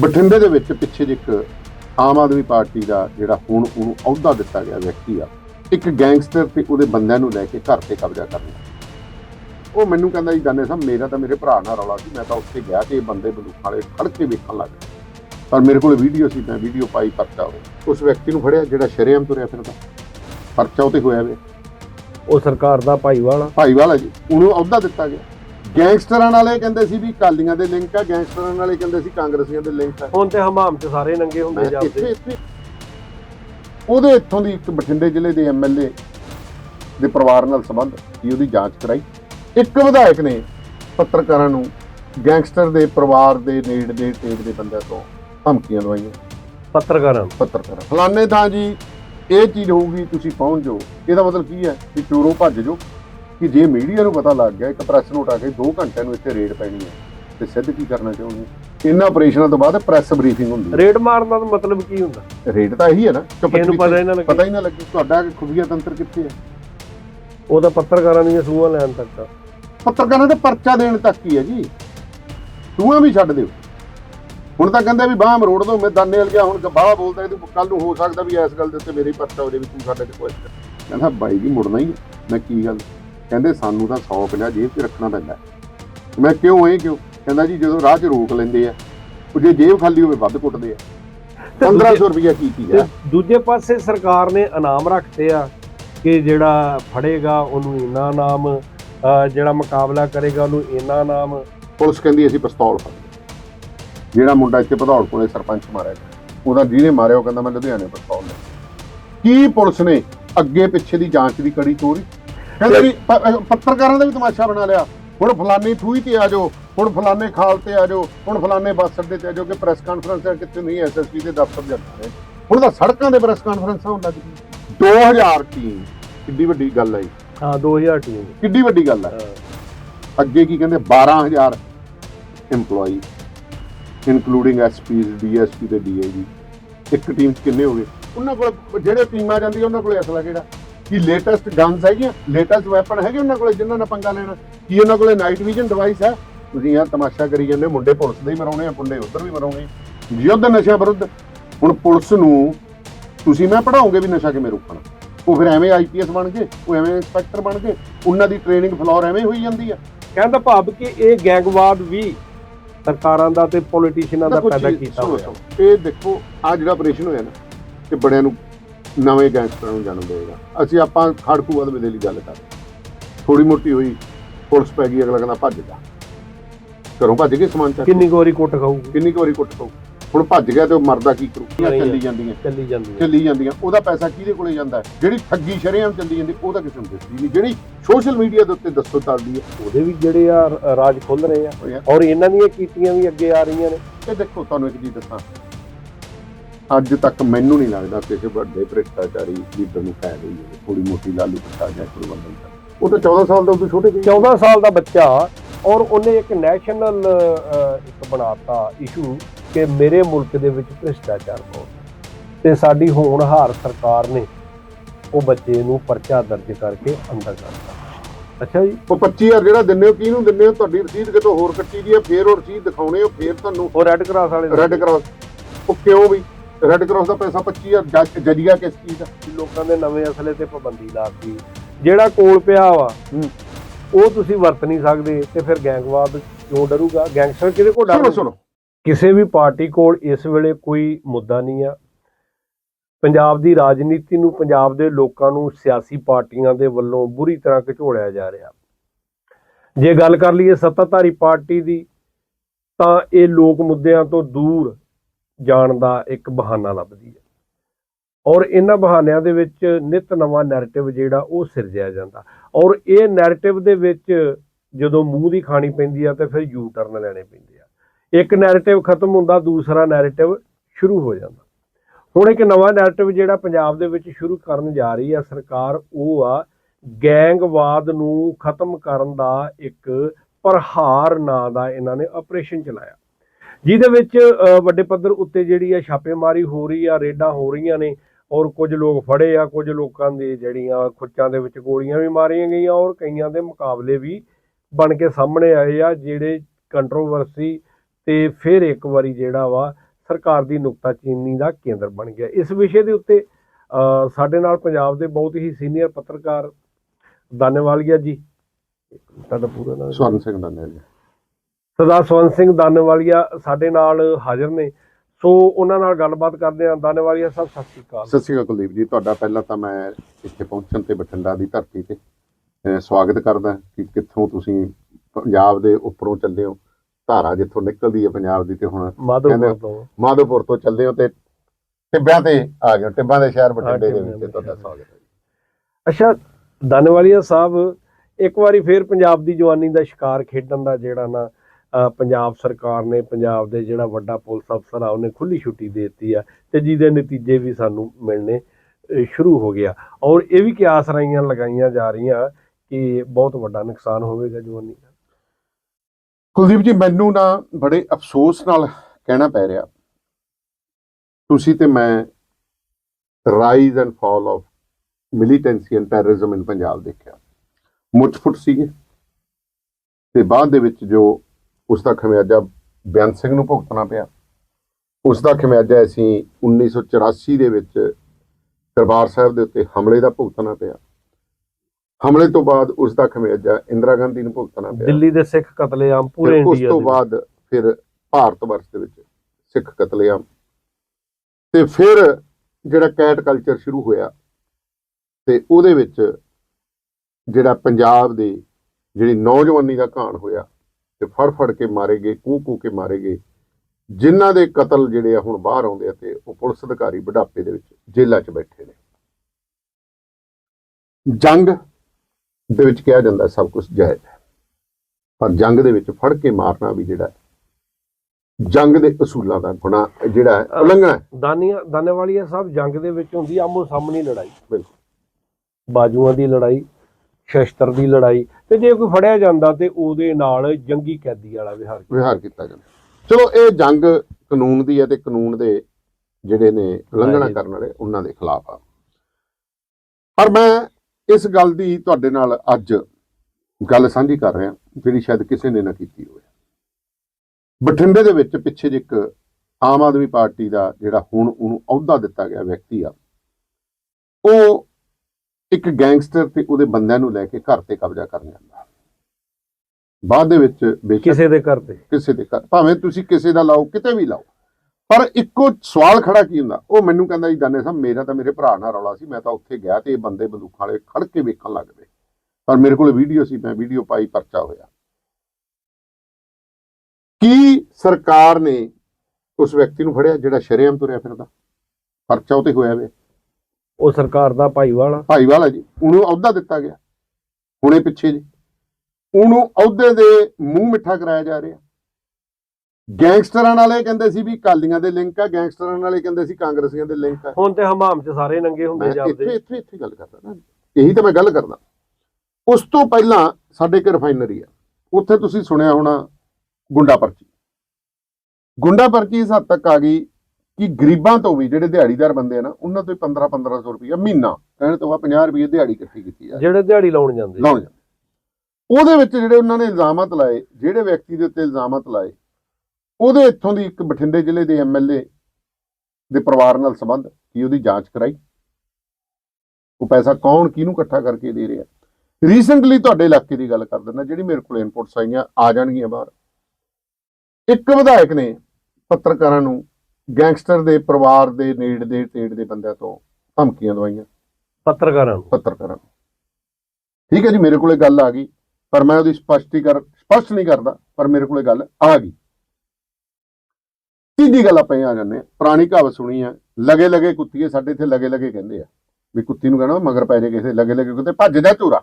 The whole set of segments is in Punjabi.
ਬਠਿੰਡੇ ਦੇ ਵਿੱਚ ਪਿੱਛੇ ਜਿਹੇ ਇੱਕ ਆਮ ਆਦਮੀ ਪਾਰਟੀ ਦਾ ਜਿਹੜਾ ਹੁਣ ਉਹਨੂੰ ਅਹੁਦਾ ਦਿੱਤਾ ਗਿਆ ਵਿਅਕਤੀ ਆ ਇੱਕ ਗੈਂਗਸਟਰ ਤੇ ਉਹਦੇ ਬੰਦਿਆਂ ਨੂੰ ਲੈ ਕੇ ਘਰ ਤੇ ਕਬਜ਼ਾ ਕਰਨਾ ਉਹ ਮੈਨੂੰ ਕਹਿੰਦਾ ਜੀ ਦਾਨੇ ਸਾਹਿਬ ਮੇਰਾ ਤਾਂ ਮੇਰੇ ਭਰਾ ਨਾਲ ਰੌਲਾ ਸੀ ਮੈਂ ਤਾਂ ਉੱਥੇ ਗਿਆ ਤੇ ਇਹ ਬੰਦੇ ਬੰਦੂਕਾਂ ਵਾਲੇ ਖੜ ਕੇ ਵੇਖਣ ਲੱਗ ਗਏ। ਪਰ ਮੇਰੇ ਕੋਲ ਵੀਡੀਓ ਸੀ ਮੈਂ ਵੀਡੀਓ ਪਾਈ ਪਰਚਾ ਉਹ ਉਸ ਵਿਅਕਤੀ ਨੂੰ ਫੜਿਆ ਜਿਹੜਾ ਸ਼ਰੇਆਮ ਤੁਰਿਆ ਫਿਰਦਾ। ਪਰਚਾ ਉਹ ਤੇ ਹੋਇਆ ਵੇ। ਉਹ ਸਰਕਾਰ ਦਾ ਭਾਈਵਾਲ ਆ। ਭਾਈਵਾਲ ਹੈ ਜੀ ਉਹਨੂੰ ਅਹੁਦਾ ਦਿੱਤਾ ਗਿਆ। ਗੈਂਗਸਟਰਾਂ ਨਾਲੇ ਕਹਿੰਦੇ ਸੀ ਵੀ ਕਾਲੀਆਂ ਦੇ ਲਿੰਕ ਆ ਗੈਂਗਸਟਰਾਂ ਨਾਲੇ ਕਹਿੰਦੇ ਸੀ ਕਾਂਗਰਸੀਆਂ ਦੇ ਲਿੰਕ ਆ। ਹੁਣ ਤੇ ਹਮਾਮ ਚ ਸਾਰੇ ਨੰਗੇ ਹੁੰਦੇ ਮੈਂ ਇੱਥੇ ਜਾਂਦੇ। ਇੱਥੇ ਉਹਦੇ ਇੱਥੋਂ ਦੀ ਇੱਕ ਬਠਿੰਡੇ ਜ਼ਿਲ੍ਹੇ ਦੇ ਐਮਐਲਏ ਦੇ ਪਰਿਵਾਰ ਨਾਲ ਸੰਬੰਧ ਕੀ ਉਹਦੀ ਜਾਂਚ ਕਰਾਈ। ਇੱਕ ਵਿਧਾਇਕ ਨੇ ਪੱਤਰਕਾਰਾਂ ਨੂੰ ਗੈਂਗਸਟਰ ਦੇ ਪਰਿਵਾਰ ਦੇ ਨੇੜ ਦੇ ਟੇਕ ਦੇ ਬੰਦਿਆਂ ਤੋਂ ਧਮਕੀਆਂ ਦਵਾਈਆਂ। ਪੱਤਰਕਾਰਾਂ ਨੂੰ। ਪੱਤਰਕਾਰ। ਫਲਾਣੇ ਤਾਂ ਜੀ ਇਹ ਚੀਜ਼ ਹੋਊਗੀ ਤੁਸੀਂ ਪਹੁੰਚ ਜਾਓ। ਇਹਦਾ ਮਤਲਬ ਕੀ ਹੈ? ਕਿ ਚੋਰੋਂ ਭੱਜ ਜਾਓ। ਕਿ ਜੇ ਮੀਡੀਆ ਨੂੰ ਪਤਾ ਲੱਗ ਗਿਆ ਇੱਕ ਪ੍ਰੈਸ ਨੋਟ ਆ ਕੇ 2 ਘੰਟਿਆਂ ਨੂੰ ਇੱਥੇ ਰੇਡ ਪੈਣੀ ਹੈ ਤੇ ਸਿੱਧ ਕੀ ਕਰਨਾ ਚਾਹੁੰਦੇ ਇਹਨਾਂ ਆਪਰੇਸ਼ਨਾਂ ਤੋਂ ਬਾਅਦ ਪ੍ਰੈਸ ਬਰੀਫਿੰਗ ਹੁੰਦੀ ਹੈ। ਰੇਡ ਮਾਰਨ ਦਾ ਤਾਂ ਮਤਲਬ ਕੀ ਹੁੰਦਾ? ਰੇਡ ਤਾਂ ਇਹੀ ਹੈ ਨਾ ਕਿ ਕਿਸੇ ਨੂੰ ਪਤਾ ਹੀ ਨਾ ਲੱਗੇ। ਪਤਾ ਹੀ ਨਾ ਲੱਗੇ ਤੁਹਾਡਾ ਖੁਫੀਆ ਤੰਤਰ ਕਿੱਥੇ ਹੈ? ਉਹ ਤਾਂ ਪੱਤਰਕਾਰਾਂ ਦੀਆਂ ਸੂਹਾਂ ਲੈਣ ਤੱਕ ਆ। ਪੱਤਰਕਾਰਾਂ ਦਾ ਪਰਚਾ ਦੇਣ ਤੱਕ ਹੀ ਹੈ ਜੀ। ਤੂੰ ਵੀ ਛੱਡ ਦਿਓ। ਹੁਣ ਤਾਂ ਕਹਿੰਦੇ ਵੀ ਬਾਹਮ ਰੋੜ ਦੋ ਮੈਂ ਦਾਨੇ ਵਾਲ ਗਿਆ ਹੁਣ ਬਾਹ ਬੋਲਦਾ ਇਹ ਕੱਲ ਨੂੰ ਹੋ ਸਕਦਾ ਵੀ ਇਸ ਗੱਲ ਦੇ ਉੱਤੇ ਮੇਰੇ ਪਰਚਾ ਹੋ ਜਾਵੇ ਤੂੰ ਸਾਡੇ ਤੇ ਕੋਈ ਕਹਿੰਦਾ ਬਾਈ ਜੀ ਮੁੜਨਾ ਹੈ। ਮੈਂ ਕੀ ਗੱਲ ਕਹਿੰਦੇ ਸਾਨੂੰ ਤਾਂ 100 50 ਜੇਬ 'ਚ ਰੱਖਣਾ ਪੈਂਦਾ। ਮੈਂ ਕਿਉਂ ਇਹ ਕਿਉਂ? ਕਹਿੰਦਾ ਜੀ ਜਦੋਂ ਰਾਹ 'ਚ ਰੋਕ ਲੈਂਦੇ ਆ ਉਹ ਜੇ ਜੇਬ ਖਾਲੀ ਹੋਵੇ ਵੱਧ ਕੁੱਟਦੇ ਆ। 1500 ਰੁਪਇਆ ਕੀ ਕੀ ਹੈ ਦੂਜੇ ਪਾਸੇ ਸਰਕਾਰ ਨੇ ਇਨਾਮ ਰੱਖਤੇ ਆ ਕਿ ਜਿਹੜਾ ਫੜੇਗਾ ਉਹਨੂੰ ਇਨਾ ਨਾਮ ਜਿਹੜਾ ਮੁਕਾਬਲਾ ਕਰੇਗਾ ਉਹਨੂੰ ਇਨਾ ਨਾਮ। ਪੁਲਿਸ ਕਹਿੰਦੀ ਅਸੀਂ ਪਿਸਤੌਲ ਫੜ। ਜਿਹੜਾ ਮੁੰਡਾ ਇੱਥੇ ਭਦੌੜ ਕੋਲੇ ਸਰਪੰਚ ਮਾਰਿਆ ਉਹਦਾ ਜਿਹਨੇ ਮਾਰਿਆ ਉਹ ਕਹਿੰਦਾ ਮੈਂ ਲੁਧਿਆਣੇ ਪਿਸਤੌਲ ਲੈ ਕੀ ਪੁਲਿਸ ਨੇ ਅੱਗੇ ਪਿੱਛੇ ਦੀ ਜਾਂਚ ਦੀ ਕੜੀ ਤੋਰੀ? ਕਹਿੰਦੇ ਵੀ ਪ- ਪੱਤਰਕਾਰਾਂ ਦਾ ਵੀ ਤਮਾਸ਼ਾ ਬਣਾ ਲਿਆ। ਹੁਣ ਫਲਾਨੀ ਥੂਈ ਤੇ ਆ ਜਾਓ ਹੁਣ ਫਲਾਨੇ ਖਾਲ ਤੇ ਆ ਜਾਓ ਹੁਣ ਫਲਾਨੇ ਬੱਸ ਅੱਡੇ ਤੇ ਆ ਜਾਓ ਕਿ ਪ੍ਰੈਸ ਕਾਨਫਰੰਸ ਹੈ ਕਿੱਥੇ ਨਹੀਂ ਐਸਐਸਪੀ ਦੇ ਦਫ਼ਤਰ ਜਾਂਦੇ ਨੇ। ਹੁਣ ਤਾਂ ਸੜਕਾਂ ਦੇ ਪ੍ਰੈਸ ਕਾਨਫਰੰਸਾਂ ਹੋਣ ਲੱਗ ਗਈਆਂ 2000 ਟੀਮ ਕਿੱਡੀ ਵੱਡੀ ਗੱਲ ਹੈ। ਹਾਂ 2000 ਟੀਮ। ਕਿੱਡੀ ਵੱਡੀ ਗੱਲ ਹੈ। ਅੱਗੇ ਕੀ ਕਹਿੰਦੇ 12000 EMPLOYE ਇਨਕਲੂਡਿੰਗ ਐਸਪੀਜ਼ ਡੀਐਸਪੀ ਤੇ ਡੀਆਈਜੀ ਇੱਕ ਟੀਮ 'ਚ ਕਿੰਨੇ ਹੋ ਗਏ? ਉਹਨਾਂ ਕੋਲ ਜਿਹੜੇ ਟੀਮਾਂ ਜਾਂਦੀਆਂ ਉਹਨਾਂ ਕੋਲ ਅਸਲਾ ਕਿਹੜਾ? ਕੀ ਲੇਟੈਸਟ ਗਨਸ ਹੈਗੀਆਂ? ਲੇਟੈਸਟ ਵੈਪਨ ਹੈਗੇ ਉਹਨਾਂ ਕੋਲ ਜਿਨ੍ਹਾਂ ਨਾਲ ਪੰਗਾ ਲੈਣਾ? ਕੀ ਉਹਨਾਂ ਕੋਲੇ ਨਾਈਟ ਵਿਜ਼ਨ ਡਿਵਾਈਸ ਹੈ? ਤੁਸੀਂ ਯਾਰ ਤਮਾਸ਼ਾ ਕਰੀ ਜਾਂਦੇ ਮੁੰਡੇ ਪੁਲਿਸ ਦੇ ਹੀ ਮਰਾਉਣੇ ਆ ਮੁੰਡੇ ਉਧਰ ਵੀ ਮਰਾਉਣੇ ਆ। ਯੁੱਧ ਨਸ਼ਾ ਵਿਰੁੱਧ ਹੁਣ ਪੁਲਿਸ ਨੂੰ ਤੁਸੀਂ ਮੈਂ ਪੜਾਉਂਗੇ ਵੀ ਨਸ਼ਾ ਕਿਵੇਂ ਰੋਕਣਾ? ਉਹ ਫਿਰ ਐਵੇਂ ਆਈਪੀਐਸ ਬਣ ਗਏ ਉਹ ਐਵੇਂ ਇੰਸਪੈਕਟਰ ਬਣ ਗਏ ਉਹਨਾਂ ਦੀ ਟ੍ਰੇਨਿੰਗ ਫਲੋਰ ਐਵੇਂ ਹੋਈ ਜਾਂਦੀ ਆ। ਕਹਿੰਦਾ ਭਾਵ ਕਿ ਇਹ ਗੈਂਗਵਾਦ ਵੀ ਸਰਕਾਰਾਂ ਦਾ ਤੇ ਪੋਲੀਟੀਸ਼ੀਅਨਾਂ ਦਾ ਨਾ ਪੈਦਾ ਕੀਤਾ ਹੋਇਆ। ਇਹ ਦੇਖੋ ਆ ਜਿਹੜਾ ਆਪਰੇਸ਼ਨ ਹੋਇਆ ਨਾ ਇਹ ਬੜਿਆਂ ਨੂੰ ਨਵੇਂ ਗੈਂਗਸਟਰਾਂ ਨੂੰ ਜਨਮ ਦੇਗਾ ਅਸੀਂ ਆਪਾਂ ਖੜਕੂ ਬਦਲੇ ਦੀ ਗੱਲ ਕਰ ਥੋੜੀ ਮੋਟੀ ਹੋਈ ਪੁਲਿਸ ਪੈ ਗਈ ਅਗਲਾ ਕਹਿੰਦਾ ਭੱਜ ਜਾ। ਘਰੋਂ ਭੱਜ ਕੇ ਸਮਾਨ ਚੱਕ ਕਿੰਨੀ ਵਾਰੀ ਕੁੱਟ ਖਾਊਗੀ? ਕਿੰਨੀ ਕੁ ਵਾਰੀ ਕੁੱਟ ਪਊ ਹੁਣ ਭੱਜ ਗਿਆ ਤੇ ਉਹ ਮਰਦਾ ਕੀ ਕਰੂ? ਚੱਲੀ। ਜਾਂਦੀਆਂ। ਚੱਲੀ ਜਾਂਦੀ ਹੈ ਚੱਲੀ ਜਾਂਦੀਆਂ। ਉਹਦਾ ਪੈਸਾ ਕਿਹਦੇ ਕੋਲੇ ਜਾਂਦਾ? ਹੈ ਜਿਹੜੀ ਠੱਗੀ ਸ਼ਰੇਆਮ ਚੱਲੀ ਜਾਂਦੀ ਉਹਦਾ ਕਿਸੇ ਨੂੰ ਦਿਸਦੀ ਨਹੀਂ। ਜਿਹੜੀ ਸੋਸ਼ਲ ਮੀਡੀਆ ਦੇ ਉੱਤੇ ਦੱਸੋ ਚੱਲਦੀ ਹੈ। ਉਹਦੇ ਵੀ ਜਿਹੜੇ ਆ ਰਾਜ ਖੁੱਲ ਰਹੇ ਆ। ਔਰ ਇਹਨਾਂ ਦੀਆਂ ਕੀਤੀਆਂ ਵੀ ਅੱਗੇ ਆ ਰਹੀਆਂ ਨੇ। ਇਹ ਦੇਖੋ ਤੁਹਾਨੂੰ ਇੱਕ ਚੀਜ਼ ਦੱਸਾਂ। ਅੱਜ ਤੱਕ ਮੈਨੂੰ ਨਹੀਂ ਲੱਗਦਾ ਕਿਸੇ ਵੱਡੇ ਭ੍ਰਿਸ਼ਟਾਚਾਰੀ ਲੀਡਰ ਨੂੰ ਕਹਿ ਰਹੀ ਹੈ ਥੋੜੀ ਮੋਟੀ ਲਾਲੂ ਕੋਈ ਬੰਦਾ ਉਹ ਤਾਂ 14 ਸਾਲ ਦਾ ਉਦੋਂ ਛੋਟੇ ਜਿਹੇ 14 ਸਾਲ ਦਾ ਬੱਚਾ ਔਰ ਉਹਨੇ ਇੱਕ ਨੈਸ਼ਨਲ ਇੱਕ ਬਣਾਤਾ ਇਸ਼ੂ ਕਿ ਮੇਰੇ ਮੁਲਕ ਦੇ ਵਿੱਚ ਭ੍ਰਿਸ਼ਟਾਚਾਰ ਬਹੁਤ। ਤੇ ਸਾਡੀ ਹੋਣਹਾਰ ਸਰਕਾਰ ਨੇ ਉਹ ਬੱਚੇ ਨੂੰ ਪਰਚਾ ਦਰਜ ਕਰਕੇ ਅੰਦਰ ਕਰਤਾ ਅੱਛਾ ਜੀ? ਉਹ 25000 ਜਿਹੜਾ ਦਿੰਦੇ ਹੋ ਕਿਹਨੂੰ ਦਿੰਦੇ ਹੋ? ਤੁਹਾਡੀ ਰਸੀਦ ਕਿਤੋਂ ਹੋਰ ਕੱਟੀ ਦੀ ਹੈ? ਫੇਰ ਉਹ ਰਸੀਦ ਦਿਖਾਉਣੇ ਹੋ ਫੇਰ ਤੁਹਾਨੂੰ ਉਹ ਰੈੱਡ ਕਰਾਸ ਵਾਲੇ ਰੈੱਡ ਕਰਾਸ ਉਹ ਕਿਉਂ ਵੀ? ਰੈੱਡ ਕਰਾਸ ਦਾ ਪੈਸਾ 25000 ਜੱਜ- ਜਰੀਆ ਕਿਸ ਚੀਜ਼ ਦਾ? ਲੋਕਾਂ ਦੇ ਨਵੇਂ ਅਸਲੇ ਤੇ ਪਾਬੰਦੀ ਲਾਤੀ। ਜਿਹੜਾ ਕੋਲ ਪਿਆ ਵਾ। ਉਹ ਤੁਸੀਂ ਵਰਤ ਨਹੀਂ ਸਕਦੇ ਤੇ ਫਿਰ ਗੈਂਗਵਾਦ ਕਿਉਂ ਡਰੂਗਾ? ਗੈਂਗਸਟਰ ਕਿਹਦੇ ਕੋਲ ਸੁਣੋ ਡਰ ਸੁਣੋ। ਕਿਸੇ ਵੀ ਪਾਰਟੀ ਕੋਲ ਇਸ ਵੇਲੇ ਕੋਈ ਮੁੱਦਾ ਨਹੀਂ ਆ। ਪੰਜਾਬ ਦੀ ਰਾਜਨੀਤੀ ਨੂੰ ਪੰਜਾਬ ਦੇ ਲੋਕਾਂ ਨੂੰ ਸਿਆਸੀ ਪਾਰਟੀਆਂ ਦੇ ਵੱਲੋਂ ਬੁਰੀ ਤਰ੍ਹਾਂ ਘਚੋੜਿਆ ਜਾ ਰਿਹਾ। ਜੇ ਗੱਲ ਕਰ ਲਈਏ ਸੱਤਾਧਾਰੀ ਪਾਰਟੀ ਦੀ ਤਾਂ ਇਹ ਲੋਕ ਮੁੱਦਿਆਂ ਤੋਂ ਦੂਰ ਜਾਣ ਦਾ ਇੱਕ ਬਹਾਨਾ ਲੱਭਦੀ ਹੈ। ਔਰ ਇਹਨਾਂ ਬਹਾਨਿਆਂ ਦੇ ਵਿੱਚ ਨਿਤ ਨਵਾਂ ਨੈਰੇਟਿਵ ਜਿਹੜਾ ਉਹ ਸਿਰਜਿਆ ਜਾਂਦਾ। ਔਰ ਇਹ ਨੈਰੇਟਿਵ ਦੇ ਵਿੱਚ ਜਦੋਂ ਮੂੰਹ ਦੀ ਖਾਣੀ ਪੈਂਦੀ ਆ, ਤੇ ਫਿਰ ਯੂ ਟਰਨ ਲੈਣੇ ਪੈਂਦੇ ਆ। ਇੱਕ ਨੈਰੇਟਿਵ ਖਤਮ ਹੁੰਦਾ, ਦੂਸਰਾ ਨੈਰੇਟਿਵ ਸ਼ੁਰੂ ਹੋ ਜਾਂਦਾ। ਹੁਣ ਇੱਕ ਨਵਾਂ ਨੈਰੇਟਿਵ ਜਿਹੜਾ ਪੰਜਾਬ ਦੇ ਵਿੱਚ ਸ਼ੁਰੂ ਕਰਨ ਜਾ ਰਹੀ ਆ ਸਰਕਾਰ, ਉਹ ਆ ਗੈਂਗਵਾਦ ਨੂੰ ਖਤਮ ਕਰਨ ਦਾ ਇੱਕ ਪ੍ਰਹਾਰ ਨਾਂ ਦਾ ਇਹਨਾਂ ਨੇ ਆਪਰੇਸ਼ਨ ਚਲਾਇਆ। ਜਿਹਦੇ ਵਿੱਚ ਵੱਡੇ ਪੱਧਰ ਉੱਤੇ ਜਿਹੜੀ ਆ ਛਾਪੇਮਾਰੀ ਹੋ ਰਹੀ ਆ, ਰੇਡਾਂ ਹੋ ਰਹੀਆਂ ਨੇ, ਔਰ ਕੁਝ ਲੋਕ ਫੜੇ ਆ, ਕੁਝ ਲੋਕਾਂ ਦੀ ਜਿਹੜੀਆਂ ਖੁੱਚਾਂ ਦੇ ਵਿੱਚ ਗੋਲੀਆਂ ਵੀ ਮਾਰੀਆਂ ਗਈਆਂ, ਔਰ ਕਈਆਂ ਦੇ ਮੁਕਾਬਲੇ ਵੀ ਬਣ ਕੇ ਸਾਹਮਣੇ ਆਏ ਆ, ਜਿਹੜੇ ਕੰਟਰੋਵਰਸੀ ਤੇ ਫਿਰ ਇੱਕ ਵਾਰੀ ਜਿਹੜਾ ਵਾ ਸਰਕਾਰ ਦੀ ਨੁਕਤਾਚੀਨੀ ਦਾ ਕੇਂਦਰ ਬਣ ਗਿਆ। ਇਸ ਵਿਸ਼ੇ ਦੇ ਉੱਤੇ ਸਾਡੇ ਨਾਲ ਪੰਜਾਬ ਦੇ ਬਹੁਤ ਹੀ ਸੀਨੀਅਰ ਪੱਤਰਕਾਰ ਦਾਨੇਵਾਲੀਆ ਜੀ। ਤੁਹਾਡਾ ਪੂਰਾ ਨਾਮ ਸਵਰਨ ਸਿੰਘ ਦਾ ਸਰਦਾਰ ਸਵੰਤ ਸਿੰਘ ਦਾਨੇਵਾਲੀਆ ਸਾਡੇ ਨਾਲ ਹਾਜ਼ਰ ਨੇ। ਸੋ ਉਹਨਾਂ ਨਾਲ ਗੱਲਬਾਤ ਕਰਦੇ ਹਾਂ। ਦਾਨੇਵਾਲੀਆ ਸਾਹਿਬ ਸਤਿ ਸ਼੍ਰੀ ਅਕਾਲ। ਸਤਿ ਸ਼੍ਰੀ ਅਕਾਲ ਕੁਲਦੀਪ ਜੀ। ਤੁਹਾਡਾ ਪਹਿਲਾਂ ਤਾਂ ਮੈਂ ਇੱਥੇ ਪਹੁੰਚਣ ਤੇ ਬਠਿੰਡਾ ਦੀ ਧਰਤੀ ਤੇ ਸਵਾਗਤ ਕਰਦਾ ਕਿ ਕਿੱਥੋਂ ਤੁਸੀਂ ਪੰਜਾਬ ਦੇ ਉੱਪਰੋਂ ਚੱਲੇ ਹੋ। ਧਾਰਾ ਜਿੱਥੋਂ ਨਿਕਲਦੀ ਹੈ ਪੰਜਾਬ ਦੀ ਤੇ ਹੁਣ ਮਾਧੋਪੁਰ ਤੋਂ। ਮਾਧੋਪੁਰ ਤੋਂ ਚੱਲੇ ਹੋ ਤੇ ਟਿੱਬਿਆਂ ਤੇ ਆ ਗਏ ਟਿੱਬਾਂ ਦੇ ਸ਼ਹਿਰ ਬਠਿੰਡੇ ਦੇ ਵਿੱਚ ਤੁਹਾਡਾ। ਸਵਾਗਤ ਹੈ। ਅੱਛਾ ਦਾਨੇਵਾਲੀਆ ਸਾਹਿਬ ਇੱਕ ਵਾਰੀ ਫੇਰ ਪੰਜਾਬ ਦੀ ਜਵਾਨੀ ਦਾ ਸ਼ਿਕਾਰ ਖੇਡਣ ਦਾ ਜਿਹੜਾ ਨਾ ਪੰਜਾਬ ਸਰਕਾਰ ਨੇ ਪੰਜਾਬ ਦੇ ਜਿਹੜਾ ਵੱਡਾ ਪੁਲਿਸ ਅਫਸਰ ਆ, ਉਹਨੇ ਖੁੱਲੀ ਛੁੱਟੀ ਦੇ ਦਿੱਤੀ ਆ ਤੇ ਜਿਹਦੇ ਨਤੀਜੇ ਵੀ ਸਾਨੂੰ ਮਿਲਣੇ ਸ਼ੁਰੂ ਹੋ ਗਿਆ। ਔਰ ਇਹ ਵੀ ਕਿਆਸ ਰਾਈਆਂ ਲਗਾਈਆਂ ਜਾ ਰਹੀਆਂ ਕਿ ਬਹੁਤ ਵੱਡਾ ਨੁਕਸਾਨ ਹੋਵੇਗਾ ਜਵਾਨੀ ਦਾ। ਕੁਲਦੀਪ ਜੀ, ਮੈਨੂੰ ਨਾ ਬੜੇ ਅਫਸੋਸ ਨਾਲ ਕਹਿਣਾ ਪੈ ਰਿਹਾ। ਤੁਸੀਂ ਤੇ ਮੈਂ rise and fall of militancy and terrorism in Punjab ਦੇਖਿਆ। ਮੁੱਠ-ਫੁੱਟ ਸੀਗੇ। ਤੇ ਬਾਅਦ ਦੇ ਵਿੱਚ ਜੋ ਉਸ ਦਾ ਖਮਿਆਜਾ ਬੇਅੰਤ ਸਿੰਘ ਨੂੰ ਭੁਗਤਣਾ ਪਿਆ। ਉਸ ਦਾ ਖਮਿਆਜਾ ਅਸੀਂ 1984 ਦੇ ਵਿੱਚ ਦਰਬਾਰ ਸਾਹਿਬ ਦੇ ਉੱਤੇ ਹਮਲੇ ਦਾ ਭੁਗਤਣਾ ਪਿਆ। ਹਮਲੇ ਤੋਂ ਬਾਅਦ ਉਸ ਦਾ ਖਮਿਆਜਾ ਇੰਦਰਾ ਗਾਂਧੀ ਨੂੰ ਭੁਗਤਣਾ ਪਿਆ। ਦਿੱਲੀ ਦੇ ਸਿੱਖ ਕਤਲੇਆਮ ਪੂਰੇ ਫਿਰ ਉਸ ਇੰਡੀਆ ਤੋਂ ਦੇ ਬਾਅਦ ਫਿਰ ਭਾਰਤ ਵਰਸ਼ ਦੇ ਵਿੱਚ ਸਿੱਖ ਕਤਲੇਆਮ। ਤੇ ਫਿਰ ਜਿਹੜਾ ਕੈਟ ਕਲਚਰ ਸ਼ੁਰੂ ਹੋਇਆ ਤੇ ਉਹਦੇ ਵਿੱਚ ਜਿਹੜਾ ਪੰਜਾਬ ਦੇ ਜਿਹੜੀ ਨੌਜਵਾਨੀ ਦਾ ਘਾਣ ਹੋਇਆ ਤੇ ਫੜ ਫੜ ਕੇ ਮਾਰੇ ਗਏ ਕੂ ਕੂ ਕੇ ਮਾਰੇ ਗਏ। ਜਿਨ੍ਹਾਂ ਦੇ ਕਤਲ ਜਿਹੜੇ ਆ ਹੁਣ ਬਾਹਰ ਆਉਂਦੇ ਆ ਤੇ ਉਹ ਪੁਲਿਸ ਅਧਿਕਾਰੀ ਬੁਢਾਪੇ ਦੇ ਵਿੱਚ ਜੇਲ੍ਹਾਂ 'ਚ ਬੈਠੇ ਨੇ। ਜੰਗ ਦੇ ਵਿੱਚ ਕਿਹਾ ਜਾਂਦਾ ਸਭ ਕੁਝ ਜਾਇਜ਼ ਹੈ। ਪਰ ਜੰਗ ਦੇ ਵਿੱਚ ਫੜ ਕੇ ਮਾਰਨਾ ਵੀ ਜਿਹੜਾ ਜੰਗ ਦੇ ਅਸੂਲਾਂ ਦਾ ਗੁਣਾ ਜਿਹੜਾ ਹੈ ਉਲੰਘਣਾ ਦਾਨੀਆਂ ਦਾਨੇਵਾਲੀਆ ਸਾਹਿਬ ਜੰਗ ਦੇ ਵਿੱਚ ਹੁੰਦੀ ਆਮੋ ਸਾਹਮਣੀ ਲੜਾਈ। ਬਿਲਕੁਲ। ਬਾਜੂਆਂ ਦੀ ਲੜਾਈ ਸ਼ਸਤਰ ਦੀ ਲੜਾਈ ਤੇ ਜੇ ਕੋਈ ਫੜਿਆ ਜਾਂਦਾ ਤੇ ਉਹਦੇ ਨਾਲ ਜੰਗੀ ਕੈਦੀ ਵਾਲਾ ਵਿਹਾਰ ਵਿਹਾਰ ਕੀਤਾ ਜਾਂਦਾ। ਚਲੋ ਇਹ ਜੰਗ ਕਾਨੂੰਨ ਦੀ ਹੈ ਤੇ ਕਾਨੂੰਨ ਦੇ ਜਿਹੜੇ ਨੇ ਉਲੰਘਣਾ। ਕਰਨ ਵਾਲੇ ਉਹਨਾਂ ਦੇ ਖਿਲਾਫ ਆ। ਪਰ ਮੈਂ ਇਸ ਗੱਲ ਦੀ ਤੁਹਾਡੇ ਨਾਲ ਅੱਜ ਗੱਲ ਸਾਂਝੀ ਕਰ ਰਿਹਾ ਜਿਹੜੀ ਸ਼ਾਇਦ ਕਿਸੇ ਨੇ ਨਾ ਕੀਤੀ ਹੋਵੇ। ਬਠਿੰਡੇ ਦੇ ਵਿੱਚ ਪਿੱਛੇ ਜਿਹੇ ਇੱਕ ਆਮ ਆਦਮੀ ਪਾਰਟੀ ਦਾ ਜਿਹੜਾ ਹੁਣ ਉਹਨੂੰ ਅਹੁਦਾ ਦਿੱਤਾ ਗਿਆ ਵਿਅਕਤੀ ਆ ਉਹ ਇੱਕ ਗੈਂਗਸਟਰ ਤੇ ਉਹਦੇ ਬੰਦਿਆਂ ਨੂੰ ਲੈ ਕੇ ਘਰ ਤੇ ਕਬਜ਼ਾ ਕਰਨ ਜਾਂਦਾ। ਬਾਅਦ ਦੇ ਵਿੱਚ ਬੇਸ਼ੱਕ ਕਿਸੇ ਦੇ ਘਰ ਤੇ? ਕਿਸੇ ਦੇ ਘਰ। ਭਾਵੇਂ ਤੁਸੀਂ ਕਿਸੇ ਦਾ ਲਾਓ ਕਿਤੇ ਵੀ ਲਾਓ। ਪਰ ਇੱਕੋ ਸਵਾਲ ਖੜਾ ਕੀ ਹੁੰਦਾ? ਉਹ ਮੈਨੂੰ ਕਹਿੰਦਾ ਜੀ ਦਾਨੇ ਸਾਹਿਬ ਮੇਰਾ ਤਾਂ ਮੇਰੇ ਭਰਾ ਨਾਲ ਰੌਲਾ ਸੀ ਮੈਂ ਤਾਂ ਉੱਥੇ ਗਿਆ ਤੇ ਇਹ ਬੰਦੇ ਬੰਦੂਕਾਂ ਵਾਲੇ ਖੜ ਕੇ ਵੇਖਣ ਲੱਗ ਪਏ। ਪਰ ਮੇਰੇ ਕੋਲ ਵੀਡੀਓ ਸੀ ਮੈਂ ਵੀਡੀਓ ਪਾਈ ਪਰਚਾ ਹੋਇਆ। ਕੀ ਸਰਕਾਰ ਨੇ ਉਸ ਵਿਅਕਤੀ ਨੂੰ ਫੜਿਆ ਜਿਹੜਾ ਸ਼ਰੇਆਮ ਤੁਰਿਆ ਫਿਰਦਾ? ਪਰਚਾ ਉਹ ਤੇ ਹੋਇਆ ਵੇ। ਉਹ ਸਰਕਾਰ ਦਾ ਭਾਈਵਾਲ ਆ। ਭਾਈਵਾਲ ਹੈ ਜੀ ਉਹਨੂੰ ਅਹੁਦਾ ਦਿੱਤਾ ਗਿਆ। ਹੁਣੇ ਪਿੱਛੇ ਜੀ। ਉਹਨੂੰ ਅਹੁਦੇ ਦੇ ਮੂੰਹ ਮਿੱਠਾ ਕਰਾਇਆ ਜਾ ਰਿਹਾ। ਗੈਂਗਸਟਰਾਂ ਨਾਲੇ ਕਹਿੰਦੇ ਸੀ ਵੀ ਕਾਲੀਆਂ ਦੇ ਲਿੰਕ ਆ ਗੈਂਗਸਟਰਾਂ ਨਾਲੇ ਕਹਿੰਦੇ ਸੀ ਕਾਂਗਰਸੀਆਂ ਦੇ ਲਿੰਕ ਆ। ਹੁਣ ਤੇ ਹਮਾਮ 'ਚ ਸਾਰੇ ਨੰਗੇ ਹੁੰਦੇ ਮੈਂ ਇੱਥੇ ਜਾਂਦੇ। ਇੱਥੇ ਇੱਥੇ ਗੱਲ ਕਰਦਾ ਨਾ ਇਹੀ ਤਾਂ ਮੈਂ ਗੱਲ ਕਰਦਾ। ਉਸ ਤੋਂ ਪਹਿਲਾਂ ਸਾਡੇ ਇੱਕ ਰਿਫਾਈਨਰੀ ਆ। ਉੱਥੇ ਤੁਸੀਂ ਸੁਣਿਆ ਹੋਣਾ ਗੁੰਡਾ ਪਰਚੀ। ਗੁੰਡਾ ਪਰਚੀ ਇਸ ਹੱਦ ਤੱਕ ਆ ਗਈ ਕਿ ਗਰੀਬਾਂ ਤੋਂ ਵੀ ਜਿਹੜੇ ਦਿਹਾੜੀਦਾਰ ਬੰਦੇ ਆ ਨਾ ਉਹਨਾਂ ਤੋਂ 15 1500 ਰੁਪਏ ਮਹੀਨਾ ਕਹਿਣ ਤੋਂ ਬਾਅਦ 50 ਰੁਪਏ ਦਿਹਾੜੀ ਇਕੱਠੀ ਕੀਤੀ ਆ। ਜਿਹੜੇ ਦਿਹਾੜੀ ਲਾਉਣ ਜਾਂਦੇ ਲਾਉਣ ਜਾਂਦੇ ਉਹਦੇ ਵਿੱਚ ਜਿਹੜੇ ਉਹਨਾਂ ਨੇ ਇਲਜ਼ਾਮਤ ਲਾਏ ਜਿਹੜੇ ਵਿਅਕਤੀ ਦੇ ਉੱਤੇ ਇਲਜ਼ਾਮਤ ਲਾਏ ਉਹਦੇ ਇੱਥੋਂ ਦੀ ਇੱਕ ਬਠਿੰਡੇ ਜ਼ਿਲ੍ਹੇ ਦੇ ਐਮਐਲਏ ਦੇ ਪਰਿਵਾਰ ਨਾਲ ਸੰਬੰਧ ਕੀ ਉਹਦੀ ਜਾਂਚ ਕਰਾਈ? ਉਹ ਪੈਸਾ ਕੌਣ ਕਿਹਨੂੰ ਇਕੱਠਾ ਕਰਕੇ ਦੇ ਰਿਹਾ? ਰੀਸੈਂਟਲੀ ਤੁਹਾਡੇ ਇਲਾਕੇ ਦੀ ਗੱਲ ਕਰ ਦਿੰਦਾ ਜਿਹੜੀ ਮੇਰੇ ਕੋਲ ਇਨਪੁਟਸ ਆਈਆਂ ਆ ਜਾਣਗੀਆਂ ਬਾਹਰ। ਇੱਕ ਵਿਧਾਇਕ ਨੇ ਪੱਤਰਕਾਰਾਂ ਨੂੰ ਗੈਂਗਸਟਰ ਦੇ ਪਰਿਵਾਰ ਦੇ ਨੇੜ ਦੇ ਤੇੜ ਦੇ ਬੰਦਿਆਂ ਤੋਂ ਧਮਕੀਆਂ ਦਵਾਈਆਂ। ਪੱਤਰਕਾਰਾਂ ਨੂੰ। ਪੱਤਰਕਾਰਾਂ ਨੂੰ। ਠੀਕ ਹੈ ਜੀ ਮੇਰੇ ਕੋਲੇ ਗੱਲ ਆ ਗਈ ਪਰ ਮੈਂ ਉਹਦੀ ਸਪਸ਼ਟੀਕਰ ਸਪਸ਼ਟ ਨਹੀਂ ਕਰਦਾ ਪਰ ਮੇਰੇ ਕੋਲੇ ਗੱਲ ਆ ਗਈ। ਤੀਜੀ ਗੱਲ ਆਪਾਂ ਇਹ ਆ ਜਾਂਦੇ ਹਾਂ ਪੁਰਾਣੀ ਕਹਾਵਤ ਸੁਣੀ ਆ ਲਗੇ ਲਗੇ ਕੁੱਤੀਏ ਸਾਡੇ ਇੱਥੇ ਲਗੇ ਲਗੇ ਕਹਿੰਦੇ ਆ ਵੀ ਕੁੱਤੀ ਨੂੰ ਕਹਿਣਾ ਮਗਰ ਪੈ ਜੇ ਕਿਸੇ ਲਗੇ ਲਗੇ ਕੁੱਤੇ ਭੱਜ ਜਾ ਚੋਰਾ